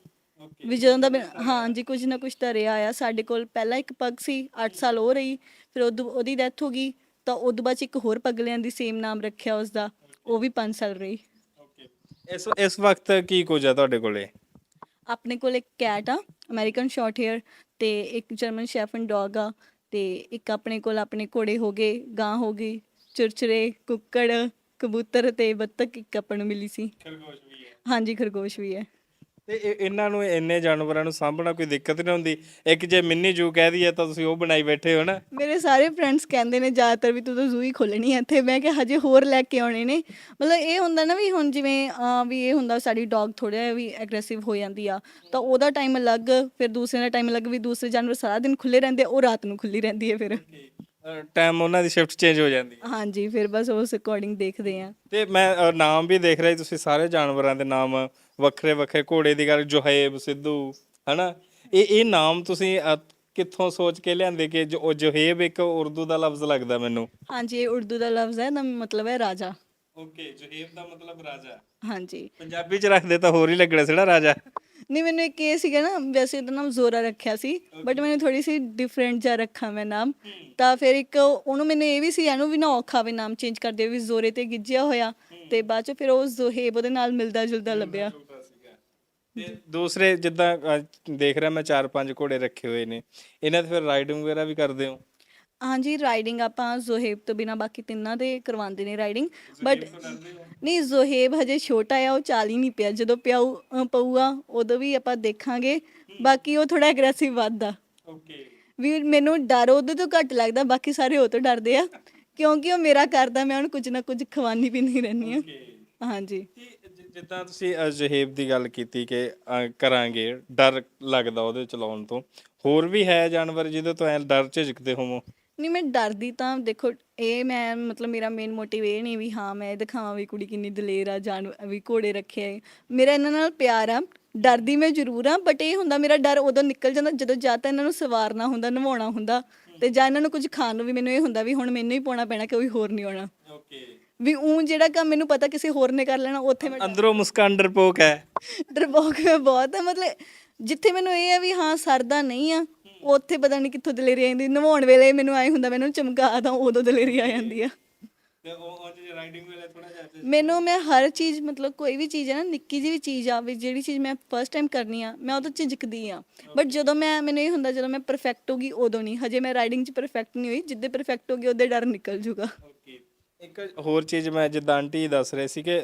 S2: ਵੀ ਜਦੋਂ ਦਾ ਹਾਂ ਜੀ ਕੁਝ ਨਾ ਕੁਝ ਤਾਂ ਰਿਹਾ ਆ। ਸਾਡੇ ਕੋਲ ਪਹਿਲਾਂ ਇੱਕ ਪੱਗ ਸੀ 8 ਸਾਲ ਉਹ ਰਹੀ ਫਿਰ ਉਹਦੀ ਡੈਥ ਹੋ ਗਈ। ਤਾਂ ਉਦੋਂ ਬਾਅਦ 'ਚ ਇੱਕ ਹੋਰ ਪੱਗ ਲਿਆਂਦੀ ਸੇਮ ਨਾਮ ਰੱਖਿਆ ਉਸ ਦਾ ਉਹ ਵੀ 5 ਸਾਲ ਰਹੀ।
S1: ਓਕੇ ਇਸ ਇਸ ਵਕਤ ਕੀ ਕੁਝ ਹੈ ਤੁਹਾਡੇ ਕੋਲੇ?
S2: ਆਪਣੇ ਕੋਲ ਇੱਕ ਕੈਟ ਆ ਅਮਰੀਕਨ ਸ਼ਾਰਟ ਹੇਅਰ ਤੇ ਇੱਕ ਜਰਮਨ ਸ਼ੈਫਨ ਡੌਗ ਆ ਤੇ ਇੱਕ ਆਪਣੇ ਕੋਲ ਆਪਣੇ ਘੋੜੇ ਹੋ ਗਏ ਗਾਂ ਹੋ ਗਈ ਚੁਰਚਰੇ ਕੁੱਕੜ ਕਬੂਤਰ ਤੇ ਬੱਤਖ ਇੱਕ ਆਪਾਂ ਨੂੰ ਮਿਲੀ ਸੀ।
S1: ਖਰਗੋਸ਼ ਵੀ ਹੈ।
S2: ਹਾਂਜੀ ਖਰਗੋਸ਼ ਵੀ ਹੈ।
S1: ਤੇ ਇਹ- ਇਹਨਾਂ ਨੂੰ ਇੰਨੇ ਜਾਨਵਰਾਂ ਨੂੰ ਸਾਂਭਣਾ ਕੋਈ ਦਿੱਕਤ ਨਹੀਂ ਹੁੰਦੀ। ਇੱਕ ਜੇ ਮਿੰਨੀ ਜੂ ਕਹਿ ਦਈਏ ਤਾਂ ਤੁਸੀਂ ਉਹ ਬਣਾਈ ਬੈਠੇ ਹੋ ਨਾ।
S2: ਮੇਰੇ ਸਾਰੇ ਫਰੈਂਡਸ ਕਹਿੰਦੇ ਨੇ ਜ਼ਿਆਦਾਤਰ ਵੀ ਤੂੰ ਤਾਂ ਜ਼ੂ ਹੀ ਖੋਲਣੀ ਹੈ ਇੱਥੇ। ਮੈਂ ਕਿਹਾ ਹਜੇ ਹੋਰ ਲੈ ਕੇ ਆਉਣੇ ਨੇ। ਮਤਲਬ ਇਹ ਹੁੰਦਾ ਨਾ ਵੀ ਹੁਣ ਜਿਵੇਂ ਅਹ, ਵੀ ਇਹ ਹੁੰਦਾ ਸਾਡੀ ਡੌਗ ਥੋੜਾ ਵੀ ਐਗਰੈਸਿਵ ਹੋ ਜਾਂਦੀ ਆ ਤਾਂ ਉਹਦਾ ਟਾਈਮ ਅਲੱਗ ਫਿਰ ਦੂਸਰੇ ਦਾ ਟਾਈਮ ਅਲੱਗ ਵੀ ਦੂਸਰੇ ਜਾਨਵਰ ਸਾਰਾ ਦਿਨ ਖੁੱਲੇ ਰਹਿੰਦੇ ਆ, ਉਹ ਰਾਤ ਨੂੰ ਖੁੱਲੀ ਰਹਿੰਦੀ ਹੈ ਫਿਰ।
S1: ਟਾਈਮ ਉਹਨਾਂ ਦੀ ਸ਼ਿਫਟ ਚੇਂਜ ਹੋ ਜਾਂਦੀ ਹੈ।
S2: ਹਾਂਜੀ ਫਿਰ ਬਸ ਉਸ ਅਕੋਰਡਿੰਗ ਦੇਖਦੇ ਆ
S1: ਤੇ ਮੈਂ ਅ, ਨਾਮ ਵੀ ਦੇਖ ਰਿਹਾ ਤੁਸੀਂ ਸਾਰੇ ਜਾਨਵਰਾਂ ਦੇ ਨਾਮ ਵੱਖਰੇ ਵੱਖਰੇ ਘੋੜੇ ਦੀ ਗੱਲ ਜੁਹੇਬ ਸਿੱਧੂ ਹਨਾ? ਇਹ ਇਹ ਨਾਮ ਤੁਸੀਂ ਅ, ਕਿੱਥੋਂ ਸੋਚ ਕੇ ਲਿਆਂਦੇ ਕਿ ਜੋ ਉਹ ਜੁਹੇਬ ਇੱਕ ਉਰਦੂ ਦਾ ਲਫ਼ਜ਼ ਲੱਗਦਾ ਮੈਨੂੰ?
S2: ਹਾਂਜੀ ਇਹ ਉਰਦੂ ਦਾ ਲਫ਼ਜ਼ ਹੈ ਦਾ ਮਤਲਬ ਹੈ ਰਾਜਾ।
S1: ਓਕੇ ਜੁਹੇਬ ਦਾ ਮਤਲਬ ਰਾਜਾ।
S2: ਹਾਂਜੀ।
S1: ਪੰਜਾਬੀ ਚ ਰੱਖਦੇ ਤਾਂ ਹੋਰ ਹੀ ਲੱਗਣਾ ਸੀ ਨਾ ਰਾਜਾ।
S2: ਨਹੀਂ ਮੈਨੂੰ ਇੱਕ ਇਹ ਸੀਗਾ ਨਾ ਵੈਸੇ ਉਹਦਾ ਨਾਮ ਜ਼ੋਰਾ ਰੱਖਿਆ ਸੀ ਬਟ ਮੈਨੂੰ ਥੋੜੀ ਸੀ ਡਿਫਰੈਂਟ ਜਿਹਾ ਰੱਖਾ ਮੈਂ ਨਾਮ। ਤਾਂ ਫਿਰ ਇੱਕ ਉਹਨੂੰ ਮੈਨੂੰ ਇਹ ਵੀ ਸੀ ਇਹਨੂੰ ਵੀ ਨਾ ਔਖਾ ਵੀ ਨਾਮ ਚੇਂਜ ਕਰ ਦੇ ਵੀ ਜ਼ੋਰੇ ਤੇ ਗਿੱਜਿਆ ਹੋਇਆ। ਤੇ ਬਾਅਦ ਚ ਫਿਰ ਉਹ ਜ਼ੋਹੇਬ ਉਹਦੇ ਨਾਲ ਮਿਲਦਾ ਜੁਲਦਾ ਲੱਭਿਆ।
S1: ਤੇ ਦੂਸਰੇ ਜਿੱਦਾਂ ਦੇਖ ਰਿਹਾ ਮੈਂ ਚਾਰ ਪੰਜ ਘੋੜੇ ਰੱਖੇ ਹੋਏ ਨੇ। ਇਹਨਾਂ ਤੇ ਫਿਰ ਰਾਈਡਿੰਗ ਵਗੈਰਾ ਵੀ ਕਰਦੇ ਹੋ?
S2: ਹਾਂਜੀ ਰਾਈਡਿੰਗ ਆਪਾਂ ਜ਼ੋਹੇਬ ਤੋਂ ਬਿਨਾ ਬਾਕੀ ਤਿੰਨਾਂ ਦੇ ਕਰਵਾਉਂਦੇ ਨੇ ਰਾਈਡਿੰਗ ਬਟ ਨਹੀਂ ਜ਼ੋਹੇਬ ਹਜੇ ਛੋਟਾ ਆ ਉਹ ਚਾਲ ਹੀ ਨਹੀਂ ਪਿਆ। ਜਦੋਂ ਪਿਆਊ ਅ, ਪਊਗਾ ਉਦੋਂ ਵੀ ਆਪਾਂ ਦੇਖਾਂਗੇ। ਬਾਕੀ ਉਹ ਥੋੜਾ ਐਗਰੈਸਿਵ ਵੱਧਦਾ।
S1: ਓਕੇ
S2: ਵੀ ਮੈਨੂੰ ਡਰ ਉਹਦੇ ਤੋਂ ਘੱਟ ਲੱਗਦਾ ਬਾਕੀ ਸਾਰੇ ਉਹ ਤੋਂ ਡਰਦੇ ਆ। ਕਿਉਂਕਿ ਉਹ ਮੇਰਾ ਕਰਦਾ ਮੈਂ ਉਹਨੂੰ ਕੁਝ ਨਾ ਕੁਝ ਖਵਾਨੀ ਪੀਂਦੀ ਰਹਿੰਦੀ ਆ ਹਾਂਜੀ।
S1: ਜਿੱਦਾਂ ਤੁਸੀਂ ਅ, ਜੁਹੇਬ ਦੀ ਗੱਲ ਕੀਤੀ ਕਿ ਅ, ਕਰਾਂਗੇ ਡਰ ਲੱਗਦਾ ਉਹਦੇ ਚਲਾਉਣ ਤੋਂ। ਹੋਰ ਵੀ ਹੈ ਜਾਨਵਰ ਜਿਹਦੇ ਤੋਂ ਐ ਡਰ ਝਿਜਕਦੇ ਹੋਵੋ?
S2: ਨਹੀਂ ਮੈਂ ਡਰਦੀ ਤਾਂ ਦੇਖੋ ਇਹ ਮੈਂ ਮਤਲਬ ਮੇਰਾ ਮੇਨ ਮੋਟਿਵ ਇਹ ਨਹੀਂ ਵੀ ਹਾਂ ਮੈਂ ਇਹ ਦਿਖਾਵਾਂ ਵੀ ਕੁੜੀ ਕਿੰਨੀ ਦਲੇਰ ਆ ਜਾਨ ਵੀ ਘੋੜੇ ਰੱਖੇ ਆ। ਮੇਰਾ ਇਹਨਾਂ ਨਾਲ ਪਿਆਰ ਆ ਡਰਦੀ ਮੈਂ ਜ਼ਰੂਰ ਆ ਬਟ ਇਹ ਹੁੰਦਾ ਮੇਰਾ ਡਰ ਉਦੋਂ ਨਿਕਲ ਜਾਂਦਾ ਜਦੋਂ ਜਾਂ ਤਾਂ ਇਹਨਾਂ ਨੂੰ ਸਵਾਰਨਾ ਹੁੰਦਾ ਨਵਾਉਣਾ ਹੁੰਦਾ ਤੇ ਜਾਂ ਇਹਨਾਂ ਨੂੰ ਕੁਝ ਖਾਣ ਨੂੰ ਵੀ ਮੈਨੂੰ ਇਹ ਹੁੰਦਾ ਵੀ ਹੁਣ ਮੈਨੂੰ ਹੀ ਪਾਉਣਾ ਪੈਣਾ ਕੋਈ ਹੋਰ ਨਹੀਂ ਆਉਣਾ।
S1: ਓਕੇ
S2: ਵੀ ਉਹ ਜਿਹੜਾ ਕੰਮ ਮੈਨੂੰ ਪਤਾ ਕਿਸੇ ਹੋਰ ਨੇ ਕਰ ਲੈਣਾ ਉੱਥੇ ਮੈਂ
S1: ਅੰਦਰੋਂ ਮੁਸਕਾਨ ਡਰਪੋਕ ਹੈ।
S2: ਡਰਪੋਕ ਮੈਂ ਬਹੁਤ ਆ ਮਤਲਬ ਜਿੱਥੇ ਮੈਨੂੰ ਇਹ ਆ ਵੀ ਹਾਂ ਸਰਦਾ ਨਹੀਂ ਆ ਉੱਥੇ ਪਤਾ ਨਹੀਂ ਕਿੱਥੋਂ ਦਲੇਰੀ ਆਉਂਦੀ ਨਵਾਉਣ ਵੇਲੇ ਮੈਨੂੰ ਆਏ ਹੁੰਦਾ ਮੈਨੂੰ ਚਮਕਾ ਤਾਂ ਉਦੋਂ ਦਲੇਰੀ ਆ ਜਾਂਦੀ ਆ।
S1: ਤੇ ਉਹ ਉਹ ਜੇ ਰਾਈਡਿੰਗ ਵੇਲੇ ਥੋੜਾ ਜਿਹਾ
S2: ਮੈਨੂੰ ਮੈਂ ਹਰ ਚੀਜ਼ ਮਤਲਬ ਕੋਈ ਵੀ ਚੀਜ਼ ਹੈ ਨਾ ਨਿੱਕੀ ਜਿਹੀ ਵੀ ਚੀਜ਼ ਆ ਵੀ ਜਿਹੜੀ ਚੀਜ਼ ਮੈਂ ਫਸਟ ਟਾਈਮ ਕਰਨੀ ਆ ਮੈਂ ਉਹਦੇ ਝਿਜਕਦੀ ਆ। ਬਟ ਜਦੋਂ ਮੈਂ ਮੈਨੂੰ ਇਹ ਹੁੰਦਾ ਜਦੋਂ ਮੈਂ ਪਰਫੈਕਟ ਹੋ ਗਈ ਉਦੋਂ ਨਹੀਂ। ਹਜੇ ਮੈਂ ਰਾਈਡਿੰਗ 'ਚ ਪਰਫੈਕਟ ਨਹੀਂ ਹੋਈ ਜਿੱਦੇ ਪਰਫੈਕਟ ਹੋ ਗਈ ਉਹਦੇ ਡਰ ਨਿਕਲ ਜੂਗਾ।
S1: ਓਕੇ ਇੱਕ ਹੋਰ ਚੀਜ਼ ਮੈਂ ਜਿੱਦਾਂ ਆਂਟੀ ਦੱਸ ਰਹੇ ਸੀ ਕਿ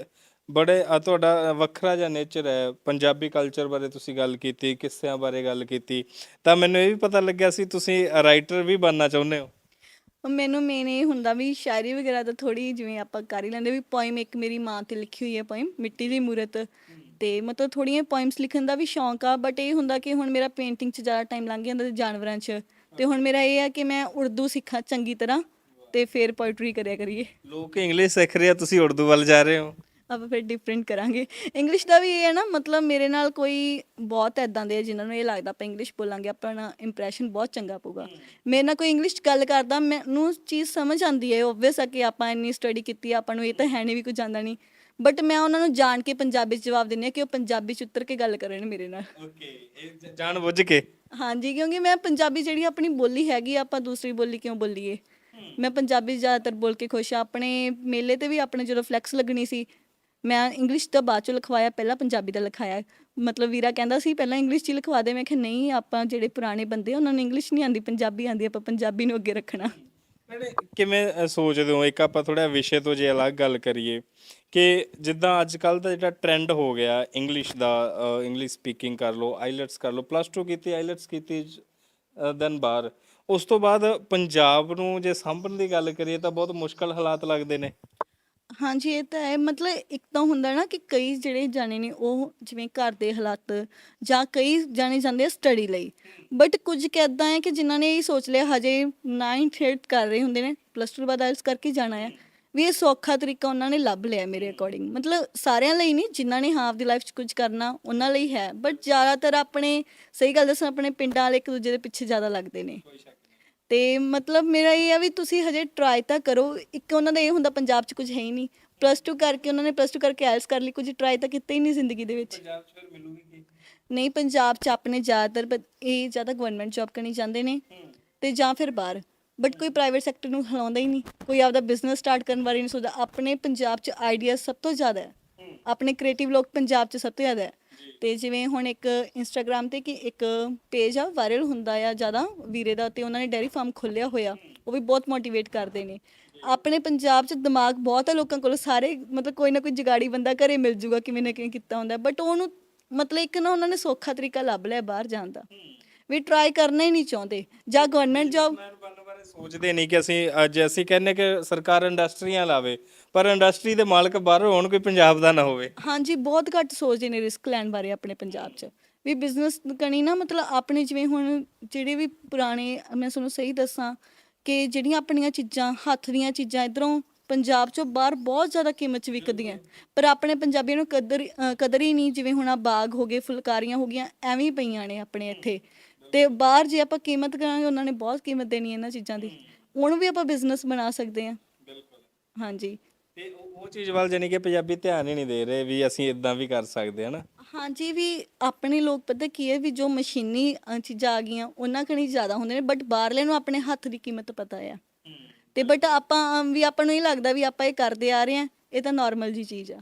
S1: ਬੜੇ ਆ ਤੁਹਾਡਾ ਵੱਖਰਾ ਜਿਹਾ ਨੇਚਰ ਹੈ। ਪੰਜਾਬੀ ਕਲਚਰ ਬਾਰੇ ਤੁਸੀਂ ਗੱਲ ਕੀਤੀ ਕਿੱਸਿਆਂ ਬਾਰੇ ਗੱਲ ਕੀਤੀ। ਤਾਂ ਮੈਨੂੰ ਇਹ ਵੀ ਪਤਾ ਲੱਗਿਆ ਸੀ ਤੁਸੀਂ ਰਾਈਟਰ ਵੀ ਬਣਨਾ ਚਾਹੁੰਦੇ ਹੋ।
S2: ਮੈਨੂੰ ਮੇਨ ਇਹ ਹੁੰਦਾ ਵੀ ਸ਼ਾਇਰੀ ਵਗੈਰਾ ਤਾਂ ਥੋੜੀ ਜਿਵੇਂ ਆਪਾਂ ਕਰ ਹੀ ਲੈਂਦੇ ਵੀ ਪੋਇਮ ਇੱਕ ਮੇਰੀ ਮਾਂ ਤੇ ਲਿਖੀ ਹੋਈ ਹੈ ਪੋਇਮ ਮਿੱਟੀ ਦੀ ਮੂਰਤ। ਤੇ ਮਤਲਬ ਥੋੜੀਆਂ ਪੋਇਮਸ ਲਿਖਣ ਦਾ ਵੀ ਸ਼ੌਂਕ ਆ ਬਟ ਇਹ ਹੁੰਦਾ ਕਿ ਹੁਣ ਮੇਰਾ ਪੇਂਟਿੰਗ 'ਚ ਜ਼ਿਆਦਾ ਟਾਈਮ ਲੰਘ ਜਾਂਦਾ ਤੇ ਜਾਨਵਰਾਂ 'ਚ। ਤੇ ਹੁਣ ਮੇਰਾ ਇਹ ਆ ਕਿ ਮੈਂ ਉਰਦੂ ਸਿੱਖਾਂ ਚੰਗੀ ਤਰ੍ਹਾਂ ਤੇ ਫਿਰ ਪੋਇਟਰੀ ਕਰਿਆ ਕਰੀਏ।
S1: ਲੋਕ ਇੰਗਲਿਸ਼ ਸਿੱਖ ਰਹੇ ਆ ਤੁਸੀਂ ਉਰਦੂ ਵੱਲ ਜਾ ਰਹੇ ਹੋ।
S2: ਆਪਾਂ ਫਿਰ ਡਿਫਰੈਂਟ ਕਰਾਂਗੇ। ਇੰਗਲਿਸ਼ ਦਾ ਵੀ ਇਹ ਹੈ ਨਾ ਮਤਲਬ ਮੇਰੇ ਨਾਲ ਕੋਈ ਬਹੁਤ ਐਦਾਂ ਦੇ ਆ ਜਿਨ੍ਹਾਂ ਨੂੰ ਇਹ ਲੱਗਦਾ ਆਪਾਂ ਇੰਗਲਿਸ਼ ਬੋਲਾਂਗੇ ਆਪਣਾ ਇੰਪ੍ਰੈਸ਼ਨ ਬਹੁਤ ਚੰਗਾ ਪਊਗਾ। ਮੇਰੇ ਨਾਲ ਕੋਈ ਇੰਗਲਿਸ਼ 'ਚ ਗੱਲ ਕਰਦਾ ਮੈਨੂੰ ਚੀਜ਼ ਸਮਝ ਆਉਂਦੀ ਹੈ ਓਬਵੀਅਸ ਆ ਕਿ ਆਪਾਂ ਇੰਨੀ ਸਟੱਡੀ ਕੀਤੀ ਆ ਆਪਾਂ ਨੂੰ ਇਹ ਤਾਂ ਹੈ ਨਹੀਂ ਵੀ ਕੁਝ ਆਉਂਦਾ ਨਹੀਂ ਬਟ ਮੈਂ ਉਹਨਾਂ ਨੂੰ ਜਾਣ ਕੇ ਪੰਜਾਬੀ 'ਚ ਜਵਾਬ ਦਿੰਦੀ ਆ ਕਿ ਉਹ ਪੰਜਾਬੀ 'ਚ ਉਤਰ ਕੇ ਗੱਲ ਕਰਨ ਮੇਰੇ ਨਾਲ।
S1: ਓਕੇ ਇਹ ਜਾਣ ਬੁੱਝ ਕੇ?
S2: ਹਾਂਜੀ ਕਿਉਂਕਿ ਮੈਂ ਪੰਜਾਬੀ ਜਿਹੜੀ ਆਪਣੀ ਬੋਲੀ ਹੈਗੀ ਆ, ਆਪਾਂ ਦੂਸਰੀ ਬੋਲੀ ਕਿਉਂ ਬੋਲੀਏ? ਮੈਂ ਪੰਜਾਬੀ ਜ਼ਿਆਦਾਤਰ ਬੋਲ ਕੇ ਖੁਸ਼ ਆ ਆਪਣੇ ਮੇਲੇ ਤੇ ਵੀ ਆਪਣੇ ਜਦੋਂ ਫਲੈਕਸ ਲੱਗਣੀ ਸੀ ਮੈਂ ਇੰਗਲਿਸ਼ ਦਾ ਬਾਅਦ ਚ ਲਿਖਵਾਇਆ ਪਹਿਲਾਂ ਪੰਜਾਬੀ ਦਾ ਲਿਖਾਇਆ। ਮਤਲਬ ਵੀਰਾ ਕਹਿੰਦਾ ਸੀ ਪਹਿਲਾਂ ਇੰਗਲਿਸ਼ ਚ ਹੀ ਲਿਖਵਾ ਦੇ। ਮੈਂ ਕਿਹਾ ਨਹੀਂ ਆਪਾਂ ਜਿਹੜੇ ਪੁਰਾਣੇ ਬੰਦੇ ਆ, ਉਹਨਾਂ ਨੂੰ ਇੰਗਲਿਸ਼ ਨਹੀਂ ਆਂਦੀ ਪੰਜਾਬੀ ਆਂਦੀ ਆਪਾਂ ਪੰਜਾਬੀ ਨੂੰ ਅੱਗੇ ਰੱਖਣਾ।
S1: ਭੈਣੇ, ਕਿਵੇਂ ਅ, ਸੋਚਦੇ ਹੋ? ਇੱਕ ਆਪਾਂ ਥੋੜਾ ਵਿਸ਼ੇ ਤੋਂ ਜੇ ਅਲੱਗ ਗੱਲ ਕਰੀਏ ਕਿ ਜਿੱਦਾਂ ਅੱਜ ਕੱਲ ਦਾ ਜਿਹੜਾ ਟ੍ਰੈਂਡ ਹੋ ਗਿਆ ਇੰਗਲਿਸ਼ ਦਾ ਇੰਗਲਿਸ਼ ਸਪੀਕਿੰਗ ਕਰ ਲਓ ਆਈਲੈਟਸ ਕਰ ਲਓ ਪਲੱਸ 2 ਕੀਤੀ ਆਈਲੈਟਸ ਕੀਤੀ ਦੈਨ ਬਾਹਰ। ਉਸ ਤੋਂ ਬਾਅਦ ਪੰਜਾਬ ਨੂੰ ਜੇ ਸਾਂਭਣ ਦੀ ਗੱਲ ਕਰੀਏ ਤਾਂ ਬਹੁਤ ਮੁਸ਼ਕਲ ਹਾਲਾਤ ਲੱਗਦੇ ਨੇ।
S2: ਹਾਂਜੀ, ਇਹ ਤਾਂ ਹੈ। ਮਤਲਬ ਇੱਕ ਤਾਂ ਹੁੰਦਾ ਨਾ ਕਿ ਕਈ ਜਿਹੜੇ ਜਾਣੇ ਨੇ, ਉਹ ਜਿਵੇਂ ਘਰ ਦੇ ਹਾਲਾਤ ਜਾਂ ਕਈ ਜਾਣੇ ਜਾਂਦੇ ਆ ਸਟੱਡੀ ਲਈ। ਬਟ ਕੁਝ ਕਿੱਦਾਂ ਹੈ ਕਿ ਜਿਨ੍ਹਾਂ ਨੇ ਇਹ ਸੋਚ ਲਿਆ, ਹਜੇ 9th 8th ਕਰ ਰਹੇ ਹੁੰਦੇ ਨੇ ਪਲੱਸ 2 ਬਾਅਦ ਆਇਲਸ ਕਰਕੇ ਜਾਣਾ ਹੈ। ਵੀ ਇਹ ਸੌਖਾ ਤਰੀਕਾ ਉਹਨਾਂ ਨੇ ਲੱਭ ਲਿਆ ਮੇਰੇ ਅਕੋਰਡਿੰਗ ਮਤਲਬ ਸਾਰਿਆਂ ਲਈ ਨਹੀਂ, ਜਿਨ੍ਹਾਂ ਨੇ ਹਾਫ਼ ਦੀ ਲਾਈਫ 'ਚ ਕੁਝ ਕਰਨਾ, ਉਹਨਾਂ ਲਈ ਹੈ। ਬਟ ਜ਼ਿਆਦਾਤਰ ਆਪਣੇ, ਸਹੀ ਗੱਲ ਦੱਸਾਂ, ਆਪਣੇ ਪਿੰਡਾਂ ਵਾਲੇ ਇੱਕ ਦੂਜੇ ਦੇ ਪਿੱਛੇ ਜ਼ਿਆਦਾ ਲੱਗਦੇ ਨੇ। ਤੇ ਮਤਲਬ ਮੇਰਾ ਇਹ ਆ ਵੀ ਤੁਸੀਂ ਹਜੇ ਟਰਾਈ ਤਾਂ ਕਰੋ। ਇੱਕ ਉਹਨਾਂ ਦਾ ਇਹ ਹੁੰਦਾ ਪੰਜਾਬ 'ਚ ਕੁਝ ਹੈ ਹੀ ਨਹੀਂ। ਪਲੱਸ 2 ਕਰਕੇ ਉਹਨਾਂ ਨੇ ਪਲੱਸ 2 ਕਰਕੇ ਆਇਲਸ ਕਰ ਲਈ ਕੁਝ ਟਰਾਈ ਤਾਂ ਕੀਤਾ ਹੀ ਨਹੀਂ ਜ਼ਿੰਦਗੀ ਦੇ ਵਿੱਚ।
S1: ਪੰਜਾਬ 'ਚ ਫਿਰ ਮਿਲੂਗੀ ਕੀ?
S2: ਨਹੀਂ ਪੰਜਾਬ 'ਚ ਆਪਣੇ ਜ਼ਿਆਦਾਤਰ ਬ- ਇਹ ਜ਼ਿਆਦਾ ਗਵਰਨਮੈਂਟ ਜੌਬ ਕਰਨੀ ਚਾਹੁੰਦੇ ਨੇ ਤੇ ਜਾਂ ਫਿਰ ਬਾਹਰ। ਬਟ ਕੋਈ ਪ੍ਰਾਈਵੇਟ ਸੈਕਟਰ ਨੂੰ ਹਿਲਾਉਂਦਾ ਹੀ ਨਹੀਂ। ਕੋਈ ਆਪਦਾ ਬਿਜ਼ਨਸ ਸਟਾਰਟ ਕਰਨ ਬਾਰੇ ਨਹੀਂ ਸੋਚਦਾ। ਆਪਣੇ ਪੰਜਾਬ 'ਚ ਆਈਡੀਆ ਸਭ ਤੋਂ ਜ਼ਿਆਦਾ ਹੈ। ਆਪਣੇ ਕ੍ਰੀਏਟਿਵ ਲੋਕ ਪੰਜਾਬ 'ਚ ਸਭ ਤੋਂ ਜ਼ਿਆਦਾ ਹੈ। ਤੇ ਜਿਵੇਂ ਹੁਣ ਇੱਕ ਇੰਸਟਾਗ੍ਰam ਤੇ ਕਿ ਇੱਕ ਪੇਜ ਆ ਵਾਇਰਲ ਹੁੰਦਾ ਆ ਜ਼ਿਆਦਾ ਵੀਰੇ ਦਾ ਤੇ ਉਹਨਾਂ ਨੇ ਡੈਰੀ ਫਾਰਮ ਖੋਲ੍ਹਿਆ ਹੋਇਆ, ਉਹ ਵੀ ਬਹੁਤ ਮੋਟੀਵੇਟ ਕਰਦੇ ਨੇ। ਆਪਣੇ ਪੰਜਾਬ 'ਚ ਦਿਮਾਗ ਬਹੁਤ ਆ ਲੋਕਾਂ ਕੋਲ, ਸਾਰੇ ਮਤਲਬ ਕੋਈ ਨਾ ਕੋਈ ਜਗਾੜੀ ਬੰਦਾ ਘਰੇ ਮਿਲ ਜੂਗਾ ਕਿਵੇਂ ਨਾ ਕਿਵੇਂ ਕੀਤਾ ਹੁੰਦਾ ਬਟ ਉਹਨੂੰ ਮਤਲਬ ਇੱਕ ਨਾ ਉਹਨਾਂ ਨੇ ਸੌਖਾ ਤਰੀਕਾ ਲੱਭ ਲਿਆ ਬਾਹਰ ਜਾਣ ਦਾ। ਵੀ ਟਰਾਈ ਕਰਨਾ ਹੀ ਨਹੀਂ ਚਾਹੁੰਦੇ, ਜਾਂ ਗਵਰਨਮੈਂਟ ਜੌਬ
S1: ਸੋਚਦੇ ਨਹੀਂ ਕਿ ਅਸੀਂ, ਅੱਜ ਅਸੀਂ ਕਹਿੰਨੇ ਕਿ ਸਰਕਾਰ ਇੰਡਸਟਰੀਆਂ ਲਾਵੇ ਪਰ ਇੰਡਸਟਰੀ ਦੇ ਮਾਲਕ ਬਾਹਰੋਂ ਹੋਣ ਕੋਈ ਪੰਜਾਬ ਦਾ ਨਾ ਹੋਵੇ।
S2: ਹਾਂਜੀ ਬਹੁਤ ਘੱਟ ਸੋਚਦੇ ਨੇ ਰਿਸਕ ਲੈਣ ਬਾਰੇ ਆਪਣੇ ਪੰਜਾਬ 'ਚ। ਵੀ ਬਿਜ਼ਨਸ ਕਣੀ ਨਾ ਮਤਲਬ ਆਪਣੇ ਜਿਵੇਂ ਹੁਣ ਜਿਹੜੇ ਵੀ ਪੁਰਾਣੇ ਮੈਂ ਤੁਹਾਨੂੰ ਸਹੀ ਦੱਸਾਂ ਕਿ ਜਿਹੜੀਆਂ ਆਪਣੀਆਂ ਚੀਜ਼ਾਂ ਹੱਥ ਦੀਆਂ ਚੀਜ਼ਾਂ ਇਧਰੋਂ ਪੰਜਾਬ ਚੋਂ ਬਾਹਰ ਬਹੁਤ ਜ਼ਿਆਦਾ ਕੀਮਤ 'ਚ ਵਿਕਦੀਆਂ। ਪਰ ਆਪਣੇ ਪੰਜਾਬੀਆਂ ਨੂੰ ਕਦਰ ਅ, ਕਦਰ ਹੀ ਨਹੀਂ ਜਿਵੇਂ ਹੁਣ ਆ ਬਾਗ ਹੋ ਗਏ ਫੁਲਕਾਰੀਆਂ ਹੋ ਗਈਆਂ ਐਵੇਂ ਹੀ ਪਈਆਂ ਨੇ ਆਪਣੇ ਇੱਥੇ। ਤੇ ਬਾਹਰ ਜੇ ਆਪਾਂ ਕੀਮਤ ਕਰਾਂਗੇ ਉਹਨਾਂ ਨੇ ਬਹੁਤ ਕੀਮਤ ਦੇਣੀ ਹੈ ਇਹਨਾਂ ਚੀਜ਼ਾਂ ਦੀ। ਉਹਨੂੰ ਵੀ ਆਪਾਂ ਬਿਜ਼ਨਸ ਬਣਾ ਸਕਦੇ ਹਾਂ।
S1: ਬਿਲਕੁਲ।
S2: ਹਾਂਜੀ।
S1: ਤੇ ਉਹ ਉਹ ਚੀਜ਼ ਵੱਲ ਜਾਨੀ ਕਿ ਪੰਜਾਬੀ ਧਿਆਨ ਹੀ ਨਹੀਂ ਦੇ ਰਹੇ ਵੀ ਅਸੀਂ ਇਦਾਂ ਵੀ ਕਰ ਸਕਦੇ ਹਾਂ ਨਾ
S2: ਹਾਂਜੀ ਵੀ ਆਪਣੇ ਲੋਕ ਪਤਾ ਕੀ ਹੈ ਵੀ ਜੋ ਮਸ਼ੀਨੀ ਅ, ਚੀਜ਼ਾਂ ਆ ਗਈਆਂ ਉਹਨਾਂ ਕਣੀ ਜ਼ਿਆਦਾ ਹੁੰਦੇ ਨੇ ਬਟ ਬਾਹਰਲੇ ਨੂੰ ਆਪਣੇ ਹੱਥ ਦੀ ਕੀਮਤ ਪਤਾ ਆ। ਤੇ ਬਟ ਆਪਾਂ ਅਮ, ਵੀ ਆਪਾਂ ਨੂੰ ਹੀ ਲੱਗਦਾ ਵੀ ਆਪਾਂ ਇਹ ਕਰਦੇ ਆ ਰਹੇ ਹਾਂ ਇਹ ਤਾਂ ਨਾਰਮਲ ਜੀ ਚੀਜ਼ ਆ।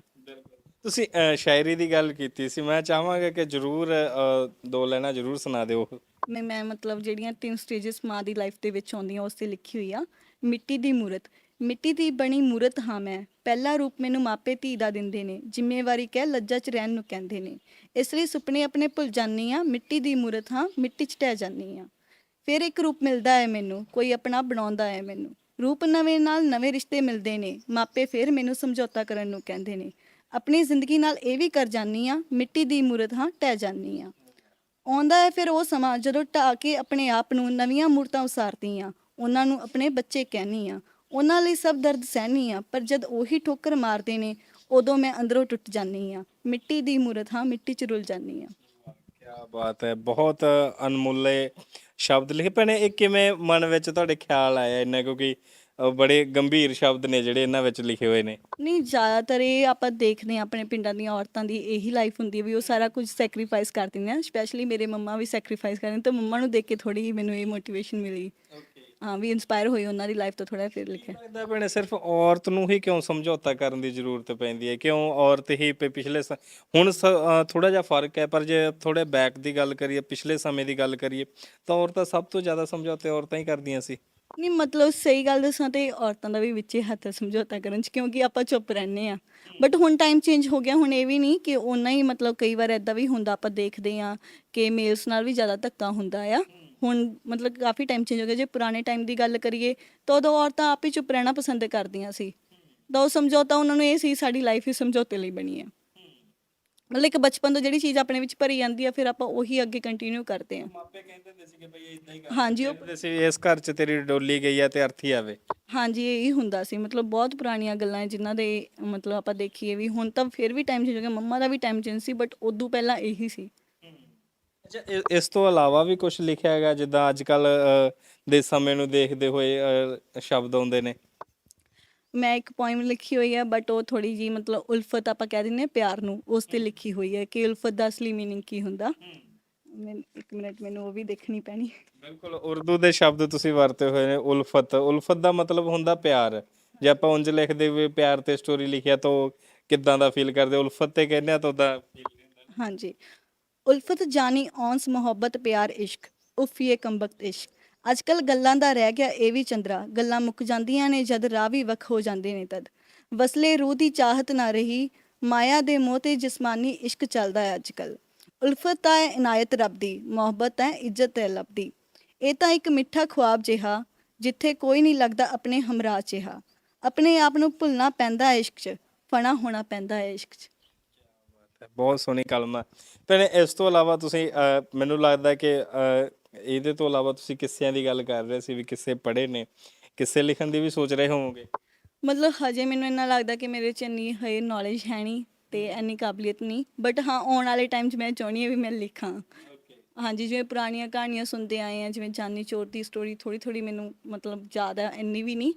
S1: ਤੁਸੀਂ ਅ, ਸ਼ਾਇਰੀ ਦੀ ਗੱਲ ਕੀਤੀ ਸੀ ਮੈਂ ਚਾਹਾਂਗਾ ਕਿ ਜਰੂਰ ਅ, ਦੋ ਲਾਈਨਾਂ ਜਰੂਰ ਸੁਣਾ ਦਿਓ।
S2: ਮੈਂ ਮੈਂ ਮਤਲਬ ਜਿਹੜੀਆਂ ਤਿੰਨ ਸਟੇजेस ਮਾਂ ਦੀ ਲਾਈਫ ਦੇ ਵਿੱਚ ਆਉਂਦੀਆਂ ਉਸ ਤੇ ਲਿਖੀ ਹੋਈ ਆ ਮਿੱਟੀ ਦੀ ਮੂਰਤ। ਮਿੱਟੀ ਦੀ ਬਣੀ ਮੂਰਤ ਹਾਂ ਮੈਂ। ਪਹਿਲਾ ਰੂਪ ਮੈਨੂੰ ਮਾਪੇ ਧੀ ਦਾ ਦਿੰਦੇ ਨੇ, ਜ਼ਿੰਮੇਵਾਰੀ ਕਹਿ ਲੱਜਾ ਚ ਰਹਿਣ ਨੂੰ ਕਹਿੰਦੇ ਨੇ। ਇਸ ਲਈ ਸੁਪਨੇ ਆਪਣੇ ਭੁੱਲ ਜਾਂਦੀ ਆ, ਮਿੱਟੀ ਦੀ ਮੂਰਤ ਹਾਂ, ਮਿੱਟੀ ਚ ਟਹਿ ਜਾਂਦੀ ਆ। ਫਿਰ ਇੱਕ ਰੂਪ ਮਿਲਦਾ ਹੈ ਮੈਨੂੰ, ਕੋਈ ਆਪਣਾ ਬਣਾਉਂਦਾ ਹੈ ਮੈਨੂੰ। ਰੂਪ ਨਵੇਂ ਨਾਲ ਨਵੇਂ ਰਿਸ਼ਤੇ ਮਿਲਦੇ ਨੇ, ਮਾਪੇ ਫਿਰ ਮੈਨੂੰ ਸਮਝੌਤਾ ਕਰਨ ਨੂੰ ਕਹਿੰਦੇ ਨੇ। ਆਪਣੀ ਜ਼ਿੰਦਗੀ ਨਾਲ ਇਹ ਵੀ ਕਰ ਜਾਨੀ ਆ, ਮਿੱਟੀ ਦੀ ਮੂਰਤ ਹਾਂ, ਟਹਿ ਜਾਨੀ ਆ। ਆਉਂਦਾ ਹੈ ਫਿਰ ਉਹ ਸਮਾਂ ਜਦੋਂ ਢਾ ਕੇ ਆਪਣੇ ਆਪ ਨੂੰ ਨਵੀਆਂ ਮੂਰਤਾਂ ਉਸਾਰਦੀ ਆ, ਉਹਨਾਂ ਨੂੰ ਆਪਣੇ ਬੱਚੇ ਕਹਿਨੀ ਆ। ਉਹਨਾਂ ਲਈ ਸਭ ਦਰਦ ਸਹਿਨੀ ਆ ਪਰ ਜਦ ਉਹੀ ਠੋਕਰ ਮਾਰਦੇ ਨੇ ਉਦੋਂ ਮੈਂ ਅੰਦਰੋਂ ਟੁੱਟ ਜਾਨੀ ਆ। ਮਿੱਟੀ ਦੀ ਮੂਰਤ ਹਾਂ ਮਿੱਟੀ 'ਚ ਰੁਲ ਜਾਨੀ ਆ।
S1: ਕੀ ਬਾਤ ਹੈ ਬਹੁਤ ਅਨਮੁੱਲੇ ਸ਼ਬਦ ਲਿਖੇ। ਭੈਣੇ ਇਹ ਕਿਵੇਂ ਮਨ ਵਿੱਚ ਤੁਹਾਡੇ ਖਿਆਲ ਆਇਆ ਇਹਨਾਂ ਕਿਉਂਕਿ ਬੜੇ ਗੰਭੀਰ ਸ਼ਬਦ ਨੇ ਜਿਹੜੇ ਇਹਨਾਂ ਵਿੱਚ ਲਿਖੇ ਹੋਏ ਨੇ।
S2: ਨਹੀਂ ਜ਼ਿਆਦਾਤਰ ਇਹ ਆਪਾਂ ਦੇਖਦੇ ਹਾਂ ਆਪਣੇ ਪਿੰਡਾਂ ਦੀਆਂ ਔਰਤਾਂ ਦੀ ਇਹੀ ਲਾਈਫ ਹੁੰਦੀ ਹੈ ਵੀ ਉਹ ਸਾਰਾ ਕੁਝ ਸੈਕਰੀਫਾਈਸ ਕਰ ਦਿੰਦੀਆਂ। ਸਪੈਸ਼ਲੀ ਮੇਰੇ ਮੰਮਾ ਵੀ ਸੈਕਰੀਫਾਈਸ ਕਰਦੇ ਤਾਂ ਮੰਮਾ ਨੂੰ ਦੇਖ ਕੇ ਥੋੜੀ ਮੈਨੂੰ ਇਹ ਮੋਟੀਵੇਸ਼ਨ ਮਿਲੀ। ਹਾਂ ਵੀ ਇਨਸਪਾਇਰ ਹੋਈ ਉਹਨਾਂ ਦੀ ਲਾਈਫ ਤੋਂ ਥੋੜਾ ਫਿਰ ਲਿਖਿਆ।
S1: ਲੱਗਦਾ ਭੈਣੇ ਸਿਰਫ ਔਰਤ ਨੂੰ ਹੀ ਕਿਉਂ ਸਮਝੌਤਾ ਕਰਨ ਦੀ ਜ਼ਰੂਰਤ ਪੈਂਦੀ ਹੈ? ਕਿਉਂ ਔਰਤ ਹੀ ਪ- ਪਿਛਲੇ ਸ- ਹੁਣ ਥੋੜਾ ਜਿਹਾ ਫ਼ਰਕ ਹੈ ਪਰ ਜੇ ਥੋੜੇ ਬੈਕ ਦੀ ਗੱਲ ਕਰੀਏ ਪਿਛਲੇ ਸਮੇਂ ਦੀ ਗੱਲ ਕਰੀਏ ਤਾਂ ਔਰਤਾਂ ਸਭ ਤੋਂ ਜ਼ਿਆਦਾ ਸਮਝੌਤੇ ਔਰਤਾਂ ਹੀ ਕਰਦੀਆਂ ਸੀ।
S2: ਨਹੀਂ ਮਤਲਬ ਸਹੀ ਗੱਲ ਦੱਸਾਂ ਤੇ ਔਰਤਾਂ ਦਾ ਵੀ ਵਿੱਚੇ ਹੱਥ ਹੈ ਸਮਝੌਤਾ ਕਰਨ ਚ ਕਿਉਂਕਿ ਆਪਾਂ ਚੁੱਪ ਰਹਿੰਦੇ ਆ ਬਟ ਹੁਣ ਟਾਈਮ ਚੇਂਜ ਹੋ ਗਿਆ ਹੁਣ ਇਹ ਵੀ ਨਹੀਂ ਕਿ ਉਹਨਾਂ ਹੀ ਮਤਲਬ ਕਈ ਵਾਰ ਐਦਾਂ ਵੀ ਹੁੰਦਾ ਆਪਾਂ ਦੇਖਦੇ ਆ ਕਿ ਮੇਲਸ ਨਾਲ ਵੀ ਜ਼ਿਆਦਾ ਧੱਕਾ ਹੁੰਦਾ ਆ। ਹੁਣ ਮਤਲਬ ਕਾਫੀ ਟਾਈਮ ਚੇਂਜ ਹੋ ਗਿਆ। ਜੇ ਪੁਰਾਣੇ ਟਾਈਮ ਦੀ ਗੱਲ ਕਰੀਏ ਤਾਂ ਉਦੋਂ ਔਰਤਾਂ ਆਪ ਹੀ ਚੁੱਪ ਰਹਿਣਾ ਪਸੰਦ ਕਰਦੀਆਂ ਸੀ। ਤਾਂ ਉਹ ਸਮਝੌਤਾ ਉਹਨਾਂ ਨੂੰ ਇਹ ਸੀ ਸਾਡੀ ਲਾਈਫ ਹੀ ਸਮਝੌਤੇ ਲਈ ਬਣੀ ਹੈ। ਮਤਲਬ ਇੱਕ ਬਚਪਨ ਤੋਂ ਜਿਹੜੀ ਚੀਜ਼ ਆਪਣੇ ਵਿੱਚ ਭਰੀ ਜਾਂਦੀ ਆ ਫਿਰ ਆਪਾਂ ਉਹੀ ਅੱਗੇ ਕੰਟੀਨਿਊ ਕਰਦੇ ਆ
S1: ਮਾਪੇ ਕਹਿੰਦੇ ਹੁੰਦੇ ਸੀ ਕਿ ਭਈ ਇਦਾਂ ਹੀ
S2: ਹਾਂਜੀ ਉਹ
S1: ਕਹਿੰਦੇ ਸੀ ਇਸ ਘਰ 'ਚ ਤੇਰੀ ਡੋਲੀ ਗਈ ਆ ਤੇ ਅਰਥੀ ਆਵੇ।
S2: ਹਾਂਜੀ ਇਹ ਹੀ ਹੁੰਦਾ ਸੀ। ਮਤਲਬ ਬਹੁਤ ਪੁਰਾਣੀਆਂ ਗੱਲਾਂ ਹੈ ਜਿਨ੍ਹਾਂ ਦੇ ਮਤਲਬ ਆਪਾਂ ਦੇਖੀਏ ਵੀ ਹੁਣ ਤਾਂ ਫਿਰ ਵੀ ਟਾਈਮ ਚੇਂਜ ਹੋ ਗਿਆ। ਮੰਮਾ ਦਾ ਵੀ ਟਾਈਮ ਚੇਂਜ ਸੀ ਬਟ ਉਦੋਂ ਪਹਿਲਾਂ ਇਹੀ ਸੀ।
S1: ਅੱਛਾ ਇ- ਇਸ ਤੋਂ ਇਲਾਵਾ ਵੀ ਕੁਝ ਲਿਖਿਆ ਹੈਗਾ ਜਿੱਦਾਂ ਅੱਜ ਕੱਲ ਦੇ ਸਮੇਂ ਨੂੰ ਦੇਖਦੇ ਹੋਏ ਅ, ਸ਼ਬਦ ਆਉਂਦੇ ਨੇ?
S2: ਮੈਂ ਇੱਕ ਪੋਇਮ ਲਿਖੀ ਹੋਈ ਹੈ ਬਟ ਉਹ ਥੋੜੀ ਜੀ ਮਤਲਬ ਉਲਫਤ ਆਪਾਂ ਕਹਿ ਹਾਂ ਪਿਆਰ ਨੂੰ ਉਸ ਤੇ ਲਿਖੀ ਹੋਈ ਹੈ ਕਿ ਉਲਫਤ ਦਾ ਅਸਲੀ ਮੀਨਿੰਗ ਕੀ ਹੁੰਦਾ? ਮੈਂ ਇੱਕ ਮਿੰਟ ਮੈਨੂੰ ਉਹ ਵੀ ਦੇਖਣੀ ਪੈਣੀ।
S1: ਬਿਲਕੁਲ ਉਰਦੂ ਦੇ ਸ਼ਬਦ ਤੁਸੀਂ ਵਰਤੇ ਹੋਏ ਨੇ ਉਲਫਤ। ਉਲਫਤ ਦਾ ਮਤਲਬ ਹੁੰਦਾ ਪਿਆਰ। ਜੇ ਆਪਾਂ ਉਂਝ ਲਿਖਦੇ ਹੋਏ ਪਿਆਰ ਤੇ ਸਟੋਰੀ ਲਿਖਿਆ ਤਾਂ ਉਹ ਕਿੱਦਾਂ ਦਾ ਫੀਲ ਕਰਦੇ? ਉਲਫਤ ਤੇ ਕਹਿੰਦੇ ਆ ਤਾਂ ਉਹਦਾ
S2: ਹਾਂਜੀ। ਉਲਫਤ ਜਾਨੀ ਔਂਸ ਮੁਹੱਬਤ, ਪਿਆਰ, ਇਸ਼ਕ, ਉਫੀਏ, ਕੰਬਖਤ, ਇਸ਼ਕ। ਅੱਜ ਕੱਲ ਗੱਲਾਂ ਦਾ ਰਹਿ ਗਿਆ ਇਹ ਵੀ ਚੰਦਰਾ। ਗੱਲਾਂ ਮੁੱਕ ਜਾਂਦੀਆਂ ਨੇ ਜਦ ਰਾਹ ਵੀ ਵੱਖ ਹੋ ਜਾਂਦੇ ਨੇ ਤਦ। ਵਸਲੇ ਰੂਹ ਦੀ ਚਾਹਤ ਨਾ ਰਹੀ, ਮਾਇਆ ਦੇ ਮੋਹ ਤੇ ਜਿਸਮਾਨੀ ਇਸ਼ਕ ਚੱਲਦਾ ਹੈ ਅੱਜ ਕੱਲ ਉਲਫਤ ਹੈ ਇਨਾਇਤ ਰੱਬ ਦੀ, ਮੁਹੱਬਤ ਹੈ ਇੱਜ਼ਤ ਹੈ ਲੱਭ ਦੀ। ਇਹ ਤਾਂ ਇੱਕ ਮਿੱਠਾ ਖੁਆਬ ਜਿਹਾ, ਜਿੱਥੇ ਕੋਈ ਨਹੀਂ ਲੱਗਦਾ ਆਪਣੇ ਹਮਰਾਹ ਜਿਹਾ। ਆਪਣੇ ਆਪ ਨੂੰ ਭੁੱਲਣਾ ਪੈਂਦਾ ਇਸ਼ਕ 'ਚ, ਫਣਾ ਹੋਣਾ ਪੈਂਦਾ ਹੈ ਇਸ਼ਕ 'ਚ।
S1: ਬਹੁਤ ਸੋਹਣੀ ਕਲਮ ਹੈ ਭੈਣੇ ਇਸ ਤੋਂ ਇਲਾਵਾ ਤੁਸੀਂ ਮੈਨੂੰ ਲੱਗਦਾ ਕਿ ਇਹਦੇ ਤੋਂ ਇਲਾਵਾ ਤੁਸੀਂ ਕਿੱਸਿਆਂ ਦੀ ਗੱਲ ਕਰ ਰਹੇ ਸੀ ਵੀ ਕਿੱਸੇ ਪੜ੍ਹੇ ਨੇ। ਕਿੱਸੇ ਲਿਖਣ ਦੀ ਵੀ ਸੋਚ ਰਹੇ ਹੋਵੋਗੇ?
S2: ਮਤਲਬ ਹਜੇ ਮੈਨੂੰ ਇੰਨਾ ਲੱਗਦਾ ਕਿ ਮੇਰੇ ਚ ਇੰਨੀ ਹੈ ਨੌਲੇਜ ਹੈ ਨਹੀਂ ਤੇ ਇੰਨੀ ਕਾਬਲੀਅਤ ਨਹੀਂ। ਬਟ ਹਾਂ ਆਉਣ ਵਾਲੇ ਟਾਈਮ 'ਚ ਮੈਂ ਚਾਹੁੰਦੀ ਹਾਂ ਵੀ ਮੈਂ ਲਿਖਾਂ। ਹਾਂਜੀ ਜਿਵੇਂ ਪੁਰਾਣੀਆਂ ਕਹਾਣੀਆਂ ਸੁਣਦੇ ਆਏ ਆ ਜਿਵੇਂ ਚਾਂਦਨੀ ਚੋਰ ਦੀ ਸਟੋਰੀ ਥੋੜੀ ਥੋੜੀ ਮੈਨੂੰ ਮਤਲਬ ਜ਼ਿਆਦਾ ਇੰਨੀ ਵੀ ਨਹੀਂ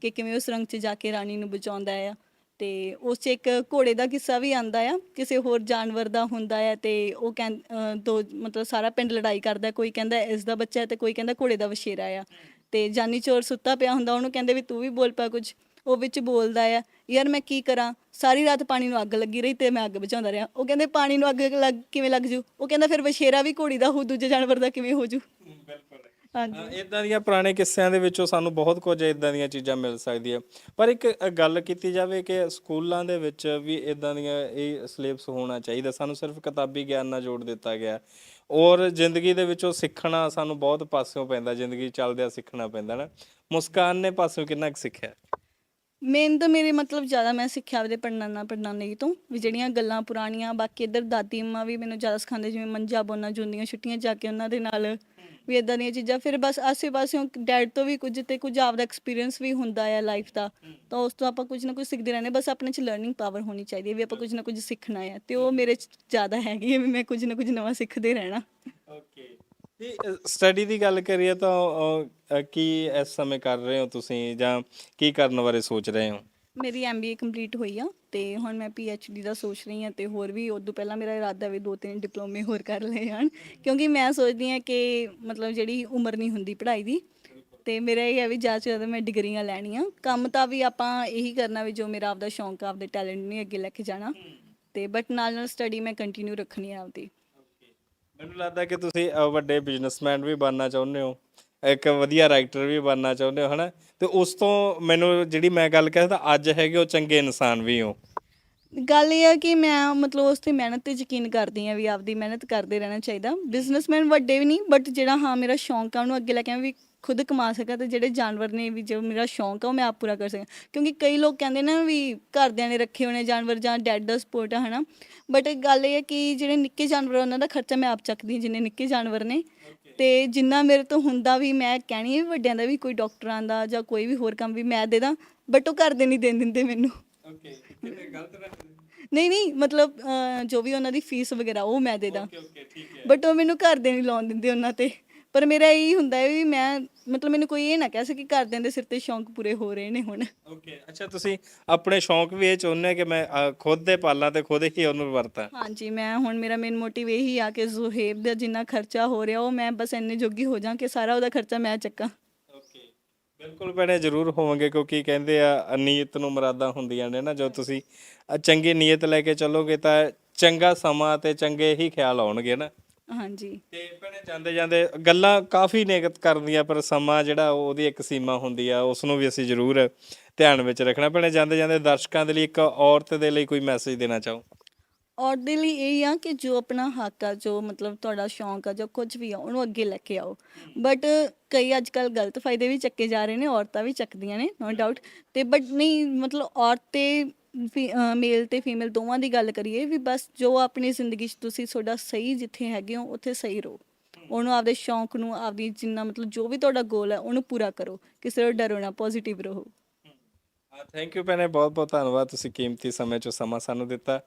S2: ਕਿ ਕਿਵੇਂ ਉਸ ਰੰਗ 'ਚ ਜਾ ਕੇ ਰਾਣੀ ਨੂੰ ਬਚਾਉਂਦਾ ਆ। ਤੇ ਉਸ 'ਚ ਇੱਕ ਘੋੜੇ ਦਾ ਕਿੱਸਾ ਵੀ ਆਂਦਾ ਆ, ਕਿਸੇ ਹੋਰ ਜਾਨਵਰ ਦਾ ਹੁੰਦਾ ਆ ਤੇ ਉਹ ਕਹਿੰ, ਅਹ ਦੋ ਮਤਲਬ ਸਾਰਾ ਪਿੰਡ ਲੜਾਈ ਕਰਦਾ, ਕੋਈ ਕਹਿੰਦਾ ਇਸ ਦਾ ਬੱਚਾ ਹੈ ਤੇ ਕੋਈ ਕਹਿੰਦਾ ਘੋੜੇ ਦਾ ਵਸ਼ੇਰਾ ਆ। ਤੇ ਜਾਨੀ ਚੋਰ ਸੁੱਤਾ ਪਿਆ ਹੁੰਦਾ, ਉਹਨੂੰ ਕਹਿੰਦੇ ਵੀ ਤੂੰ ਵੀ ਬੋਲ ਪਾ ਕੁਝ ਉਹ ਵਿੱਚ ਬੋਲਦਾ ਆ, ਯਾਰ ਮੈਂ ਕੀ ਕਰਾਂ? ਸਾਰੀ ਰਾਤ ਪਾਣੀ ਨੂੰ ਅੱਗ ਲੱਗੀ ਰਹੀ ਤੇ ਮੈਂ ਅੱਗ ਬੁਝਾਉਂਦਾ ਰਿਹਾ। ਉਹ ਕਹਿੰਦੇ ਪਾਣੀ ਨੂੰ ਅੱਗ ਲੱਗ, ਕਿਵੇਂ ਲੱਗ ਜੂ? ਉਹ ਕਹਿੰਦਾ ਫਿਰ ਵਛੇਰਾ ਵੀ ਘੋੜੀ ਦਾ ਹੋ ਦੂਜੇ ਜਾਨਵਰ ਦਾ ਕਿਵੇਂ ਹੋ ਜੂ
S1: ਬਿਲਕੁਲ।
S2: ਹਾਂਜੀ।
S1: ਇਦਾਂ ਦੀਆਂ ਪੁਰਾਣੇ ਕਿੱਸਿਆਂ ਦੇ ਵਿੱਚੋਂ ਸਾਨੂੰ ਬਹੁਤ ਕੁਝ ਇਦਾਂ ਦੀਆਂ ਚੀਜ਼ਾਂ ਮਿਲ ਸਕਦੀ ਹੈ ਪਰ ਇੱਕ ਗੱਲ ਕੀਤੀ ਜਾਵੇ ਕਿ ਸਕੂਲਾਂ ਦੇ ਵਿੱਚ ਵੀ ਇਦਾਂ ਦੀਆਂ ਇਹ ਸਿਲੇਬਸ ਹੋਣਾ ਚਾਹੀਦਾ। ਸਾਨੂੰ ਸਿਰਫ ਕਿਤਾਬੀ ਗਿਆਨ ਨਾਲ ਜੋੜ ਦਿੱਤਾ ਗਿਆ। ਔਰ ਜ਼ਿੰਦਗੀ ਦੇ ਵਿੱਚੋਂ ਸਿੱਖਣਾ ਸਾਨੂੰ ਬਹੁਤ ਪਾਸਿਓਂ ਪੈਂਦਾ। ਜ਼ਿੰਦਗੀ ਚੱਲਦਿਆਂ ਸਿੱਖਣਾ ਪੈਂਦਾ ਨਾ। ਮੁਸਕਾਨ ਨੇ ਪਾਸਿਓਂ ਕਿੰਨਾ ਕੁ ਸਿੱਖਿਆ?
S2: ਮੇਨ ਤਾਂ ਮੇਰੇ ਮਤਲਬ ਜ਼ਿਆਦਾ ਮੈਂ ਸਿੱਖਿਆ ਆਪਦੇ ਪੜ੍ਹਨਾ ਪੜ੍ਹਨਾਨੀ ਤੋਂ, ਵੀ ਜਿਹੜੀਆਂ ਗੱਲਾਂ ਪੁਰਾਣੀਆਂ, ਬਾਕੀ ਇੱਧਰ ਦਾਦੀ ਮਾਂ ਵੀ ਮੈਨੂੰ ਜ਼ਿਆਦਾ ਸਿਖਾਉਂਦੇ, ਜਿਵੇਂ ਮੰਜਾ ਬੋਨਾ, ਜੁੰਦੀਆਂ ਛੁੱਟੀਆਂ ਜਾ ਕੇ ਉਹਨਾਂ ਦੇ ਨਾਲ, ਵੀ ਇਦਾਂ ਦੀਆਂ ਚੀਜ਼ਾਂ, ਫਿਰ ਬਸ ਆਸੇ-ਪਾਸਿਓਂ ਡੈਡ ਤੋਂ ਵੀ ਕੁਝ ਤੇ ਕੁਝ ਆਪਦਾ ਐਕਸਪੀਰੀਅੰਸ ਵੀ ਹੁੰਦਾ ਹੈ ਲਾਈਫ ਦਾ, ਤਾਂ ਉਸ ਤੋਂ ਆਪਾਂ ਕੁਝ ਨਾ ਕੁਝ ਸਿੱਖਦੇ ਰਹਿੰਦੇ ਬਸ ਆਪਣੇ ਚ ਲਰਨਿੰਗ ਪਾਵਰ ਹੋਣੀ ਚਾਹੀਦੀ ਹੈ ਵੀ ਆਪਾਂ ਕੁਝ ਨਾ ਕੁਝ ਸਿੱਖਣਾ ਹੈ ਤੇ ਉਹ ਮੇਰੇ ਚ ਜ਼ਿਆਦਾ ਹੈਗੀ ਹੈ ਵੀ ਮੈਂ ਕੁਝ ਨਾ ਕੁਝ ਨਵਾਂ ਸਿੱਖਦੇ ਰਹਿਣਾ।
S1: ਓਕੇ ਸਟੱਡੀ ਦੀ ਗੱਲ ਕਰੀਏ ਤਾਂ ਅਹ, ਕੀ ਇਸ ਸਮੇਂ ਕਰ ਰਹੇ ਹੋ ਤੁਸੀਂ ਜਾਂ ਕੀ ਕਰਨ ਬਾਰੇ ਸੋਚ ਰਹੇ ਹੋ?
S2: ਮੇਰੀ ਐਮਬੀਏ ਕੰਪਲੀਟ ਹੋਈ ਆ ਤੇ ਹੁਣ ਮੈਂ ਪੀਐਚਡੀ ਦਾ ਸੋਚ ਰਹੀ ਹਾਂ ਤੇ ਹੋਰ ਵੀ ਉਦੋਂ ਪਹਿਲਾਂ ਮੇਰਾ ਇਰਾਦਾ ਵੀ ਦੋ ਤਿੰਨ ਡਿਪਲੋਮੇ ਹੋਰ ਕਰ ਲਏ ਹਨ। ਕਿਉਂਕਿ ਮੈਂ ਸੋਚਦੀ ਹਾਂ ਕਿ ਮਤਲਬ ਜਿਹੜੀ ਉਮਰ ਨਹੀਂ ਹੁੰਦੀ ਪੜ੍ਹਾਈ ਦੀ ਤੇ ਮੇਰਾ ਇਹ ਹੈ ਵੀ ਜ਼ਿਆਦਾ ਤੋਂ ਜ਼ਿਆਦਾ ਮੈਂ ਡਿਗਰੀਆਂ ਲੈਣੀਆਂ। ਕੰਮ ਤਾਂ ਵੀ ਆਪਾਂ ਇਹੀ ਕਰਨਾ ਵੀ ਜੋ ਮੇਰਾ ਆਪਦਾ ਸ਼ੌਂਕ ਆ ਆਪਦੇ ਟੈਲੈਂਟ ਨੂੰ ਅੱਗੇ ਲੈ ਕੇ ਜਾਣਾ ਤੇ ਬਟ ਨਾਲ ਨਾਲ ਸਟੱਡੀ ਮੈਂ ਕੰਟੀਨਿਊ ਰੱਖਣੀ ਆ ਆਪਦੀ।
S1: ਮੈਨੂੰ ਲੱਗਦਾ ਕਿ ਤੁਸੀਂ ਅਹ, ਵੱਡੇ ਬਿਜ਼ਨਸਮੈਨ ਵੀ ਬਣਨਾ ਚਾਹੁੰਦੇ ਹੋ ਇੱਕ ਵਧੀਆ ਰਾਈਟਰ ਵੀ ਬਣਨਾ ਚਾਹੁੰਦੇ ਹੋ ਹਨਾ? ਤੇ ਉਸ ਤੋਂ ਮੈਨੂੰ ਜਿਹੜੀ ਮੈਂ ਗੱਲ ਕਹਿੰਦਾ ਅੱਜ ਹੈਗੇ ਉਹ ਚੰਗੇ ਇਨਸਾਨ ਵੀ ਹੋ।
S2: ਗੱਲ ਇਹ ਆ ਕਿ ਮੈਂ ਮਤਲਬ ਉਸ ਤੇ ਮਿਹਨਤ ਤੇ ਯਕੀਨ ਕਰਦੀ ਆ ਵੀ ਆਪਦੀ ਮਿਹਨਤ ਕਰਦੇ ਰਹਿਣਾ ਚਾਹੀਦਾ। ਬਿਜ਼ਨਸਮੈਨ ਵੱਡੇ ਵੀ ਨਹੀਂ ਬਟ ਜਿਹੜਾ ਹਾਂ ਮੇਰਾ ਸ਼ੌਂਕ ਆ ਉਹਨੂੰ ਅੱਗੇ ਲੈ ਕੇ ਆਵਾਂ ਵੀ ਖੁਦ ਕਮਾ ਸਕਾਂ ਤੇ ਜਿਹੜੇ ਜਾਨਵਰ ਨੇ ਵੀ ਜੋ ਮੇਰਾ ਸ਼ੌਂਕ ਆ ਉਹ ਮੈਂ ਆਪ ਪੂਰਾ ਕਰ ਸਕਾਂ ਕਿਉਂਕਿ ਕਈ ਲੋਕ ਕਹਿੰਦੇ ਨੇ ਵੀ ਘਰਦਿਆਂ ਨੇ ਰੱਖੇ ਹੋਣੇ ਜਾਨਵਰ ਜਾਂ ਡੈਡ ਦਾ ਸਪੋਰਟ ਆ ਹਨਾ? ਬਟ ਗੱਲ ਇਹ ਹੈ ਕਿ ਜਿਹੜੇ ਨਿੱਕੇ ਜਾਨਵਰ ਉਹਨਾਂ ਦਾ ਖਰਚਾ ਮੈਂ ਆਪ ਚੱਕਦੀ ਜਿੰਨੇ ਨਿੱਕੇ ਜਾਨਵਰ ਨੇ। ਤੇ ਜਿੰਨਾ ਮੇਰੇ ਤੋਂ ਹੁੰਦਾ ਵੀ ਮੈਂ ਕਹਿਣੀ ਹੈ ਵੱਡਿਆਂ ਦਾ ਵੀ ਕੋਈ ਡਾਕਟਰਾਂ ਦਾ ਜਾਂ ਕੋਈ ਵੀ ਹੋਰ ਕੰਮ ਵੀ ਮੈਂ ਦੇ ਦਾਂ ਬਟ ਉਹ ਘਰ ਦੇ ਨਹੀਂ ਦੇਣ ਦਿੰਦੇ ਮੈਨੂੰ।
S1: ਓਕੇ ਕਿਤੇ ਗਲਤ ਰੱਖ
S2: ਨਹੀਂ ਨਹੀਂ ਮਤਲਬ ਜੋ ਵੀ ਉਹਨਾਂ ਦੀ ਫੀਸ ਵਗੈਰਾ ਉਹ ਮੈਂ ਦੇ ਦਾਂ।
S1: ਓਕੇ ਠੀਕ ਹੈ।
S2: ਬਟ ਉਹ ਮੈਨੂੰ ਘਰ ਦੇ ਨਹੀਂ ਲਾਉਣ ਦਿੰਦੇ ਉਹਨਾਂ ਤੇ। ਪਰ ਮੇਰਾ ਇਹ ਹੁੰਦਾ ਹੈ ਵੀ ਮੈਂ ਮਤਲਬ ਮੈਨੂੰ ਕੋਈ ਇਹ ਨਾ ਕਹਿ ਸਕੇ ਕਿ ਘਰਦਿਆਂ ਦੇ ਸਿਰ ਤੇ ਸ਼ੌਂਕ ਪੂਰੇ ਹੋ ਰਹੇ ਨੇ ਹੁਣ।
S1: ਓਕੇ ਅੱਛਾ ਤੁਸੀਂ ਆਪਣੇ ਸ਼ੌਂਕ ਵੀ ਇਹ ਚਾਹੁੰਦੇ ਹੋ ਕਿ ਮੈਂ ਖੁਦ ਦੇ ਪਾਲਾਂ ਤੇ ਖੁਦ ਹੀ ਉਹਨੂੰ ਵਰਤਾਂ।
S2: ਹਾਂਜੀ ਮੈਂ ਹੁਣ ਮੇਰਾ ਮੇਨ ਮੋਟਿਵ ਇਹੀ ਆ ਕਿ ਜ਼ੁਹੇਬ ਦਾ ਜਿੰਨਾ ਖਰਚਾ ਹੋ ਰਿਹਾ ਉਹ ਮੈਂ ਬਸ ਇੰਨੇ ਜੋਗੀ ਹੋ ਜਾਵਾਂ ਕਿ ਸਾਰਾ ਉਹਦਾ ਖਰਚਾ ਮੈਂ ਚੱਕਾਂ।
S1: ਓਕੇ ਬਿਲਕੁਲ ਭੈਣੇ ਜ਼ਰੂਰ ਹੋਵਾਂਗੇ ਕਿਉਂਕਿ ਕਹਿੰਦੇ ਆ ਨੀਅਤ ਨੂੰ ਮੁਰਾਦਾਂ ਹੁੰਦੀਆਂ ਨੇ ਨਾ ਜੋ ਤੁਸੀਂ ਅ, ਚੰਗੀ ਨੀਅਤ ਲੈ ਕੇ ਚੱਲੋਗੇ ਤਾਂ ਚੰਗਾ ਸਮਾਂ ਤੇ ਚੰਗੇ ਹੀ ਖਿਆਲ ਆਉਣਗੇ ਨਾ।
S2: ਹਾਂਜੀ।
S1: ਤੇ ਭੈਣੇ ਜਾਂਦੇ ਜਾਂਦੇ ਗੱਲਾਂ ਕਾਫੀ ਨੇਕਤ ਕਰਦੀਆਂ ਪਰ ਸਮਾਂ ਜਿਹੜਾ ਉਹਦੀ ਇੱਕ ਸੀਮਾ ਹੁੰਦੀ ਆ ਉਸ ਨੂੰ ਵੀ ਅਸੀਂ ਜ਼ਰੂਰ ਧਿਆਨ ਵਿੱਚ ਰੱਖਣਾ। ਭੈਣੇ ਜਾਂਦੇ ਜਾਂਦੇ ਦਰਸ਼ਕਾਂ ਦੇ ਲਈ ਇੱਕ ਔਰਤ ਦੇ ਲਈ ਕੋਈ ਮੈਸੇਜ ਦੇਣਾ ਚਾਹੋ?
S2: ਔਰ ਦੇ ਲਈ ਇਹ ਆ ਕਿ ਜੋ ਆਪਣਾ ਹੱਕ ਆ ਜੋ ਮਤਲਬ ਤੁਹਾਡਾ ਸ਼ੌਂਕ ਆ ਜੋ ਕੁਝ ਵੀ ਆ ਉਹਨੂੰ ਅੱਗੇ ਲੈ ਕੇ ਆਓ। ਬਟ ਕਈ ਅੱਜ ਕੱਲ ਗਲਤ ਫਾਇਦੇ ਵੀ ਚੱਕੇ ਜਾ ਰਹੇ ਨੇ ਔਰਤਾਂ ਵੀ ਚੱਕਦੀਆਂ ਨੇ ਨੋ ਡਾਊਟ ਤੇ ਬਟ ਨਹੀਂ ਮਤਲਬ ਔਰਤ ਤੇ ਮੇਲ ਤੇ ਫੀਮੇਲ ਦੋਵਾਂ ਦੀ ਗੱਲ ਕਰੀਏ ਵੀ ਬਸ ਜੋ ਆਪਣੀ ਜ਼ਿੰਦਗੀ 'ਚ ਤੁਸੀਂ ਤੁਹਾਡਾ ਸਹੀ ਜਿੱਥੇ ਹੈਗੇ ਹੋ, ਉੱਥੇ ਸਹੀ ਰਹੋ। ਉਹਨੂੰ ਆਪਦੇ ਸ਼ੌਂਕ ਨੂੰ, ਆਪਦੀ ਜਿੰਨਾ ਮਤਲਬ ਜੋ ਵੀ ਤੁਹਾਡਾ ਗੋਲ ਹੈ, ਉਹਨੂੰ ਪੂਰਾ ਕਰੋ। ਕਿਸੇ ਤੋਂ ਡਰੋ ਨਾ ਪੋਜ਼ਿਟਿਵ ਰਹੋ।
S1: ਥੈਂਕ ਯੂ ਭੈਣੇ ਬਹੁਤ ਬਹੁਤ ਧੰਨਵਾਦ ਤੁਸੀਂ ਕੀਮਤੀ ਸਮੇਂ ਚੋਂ ਸਮਾਂ ਸਾਨੂੰ ਦਿੱਤਾ।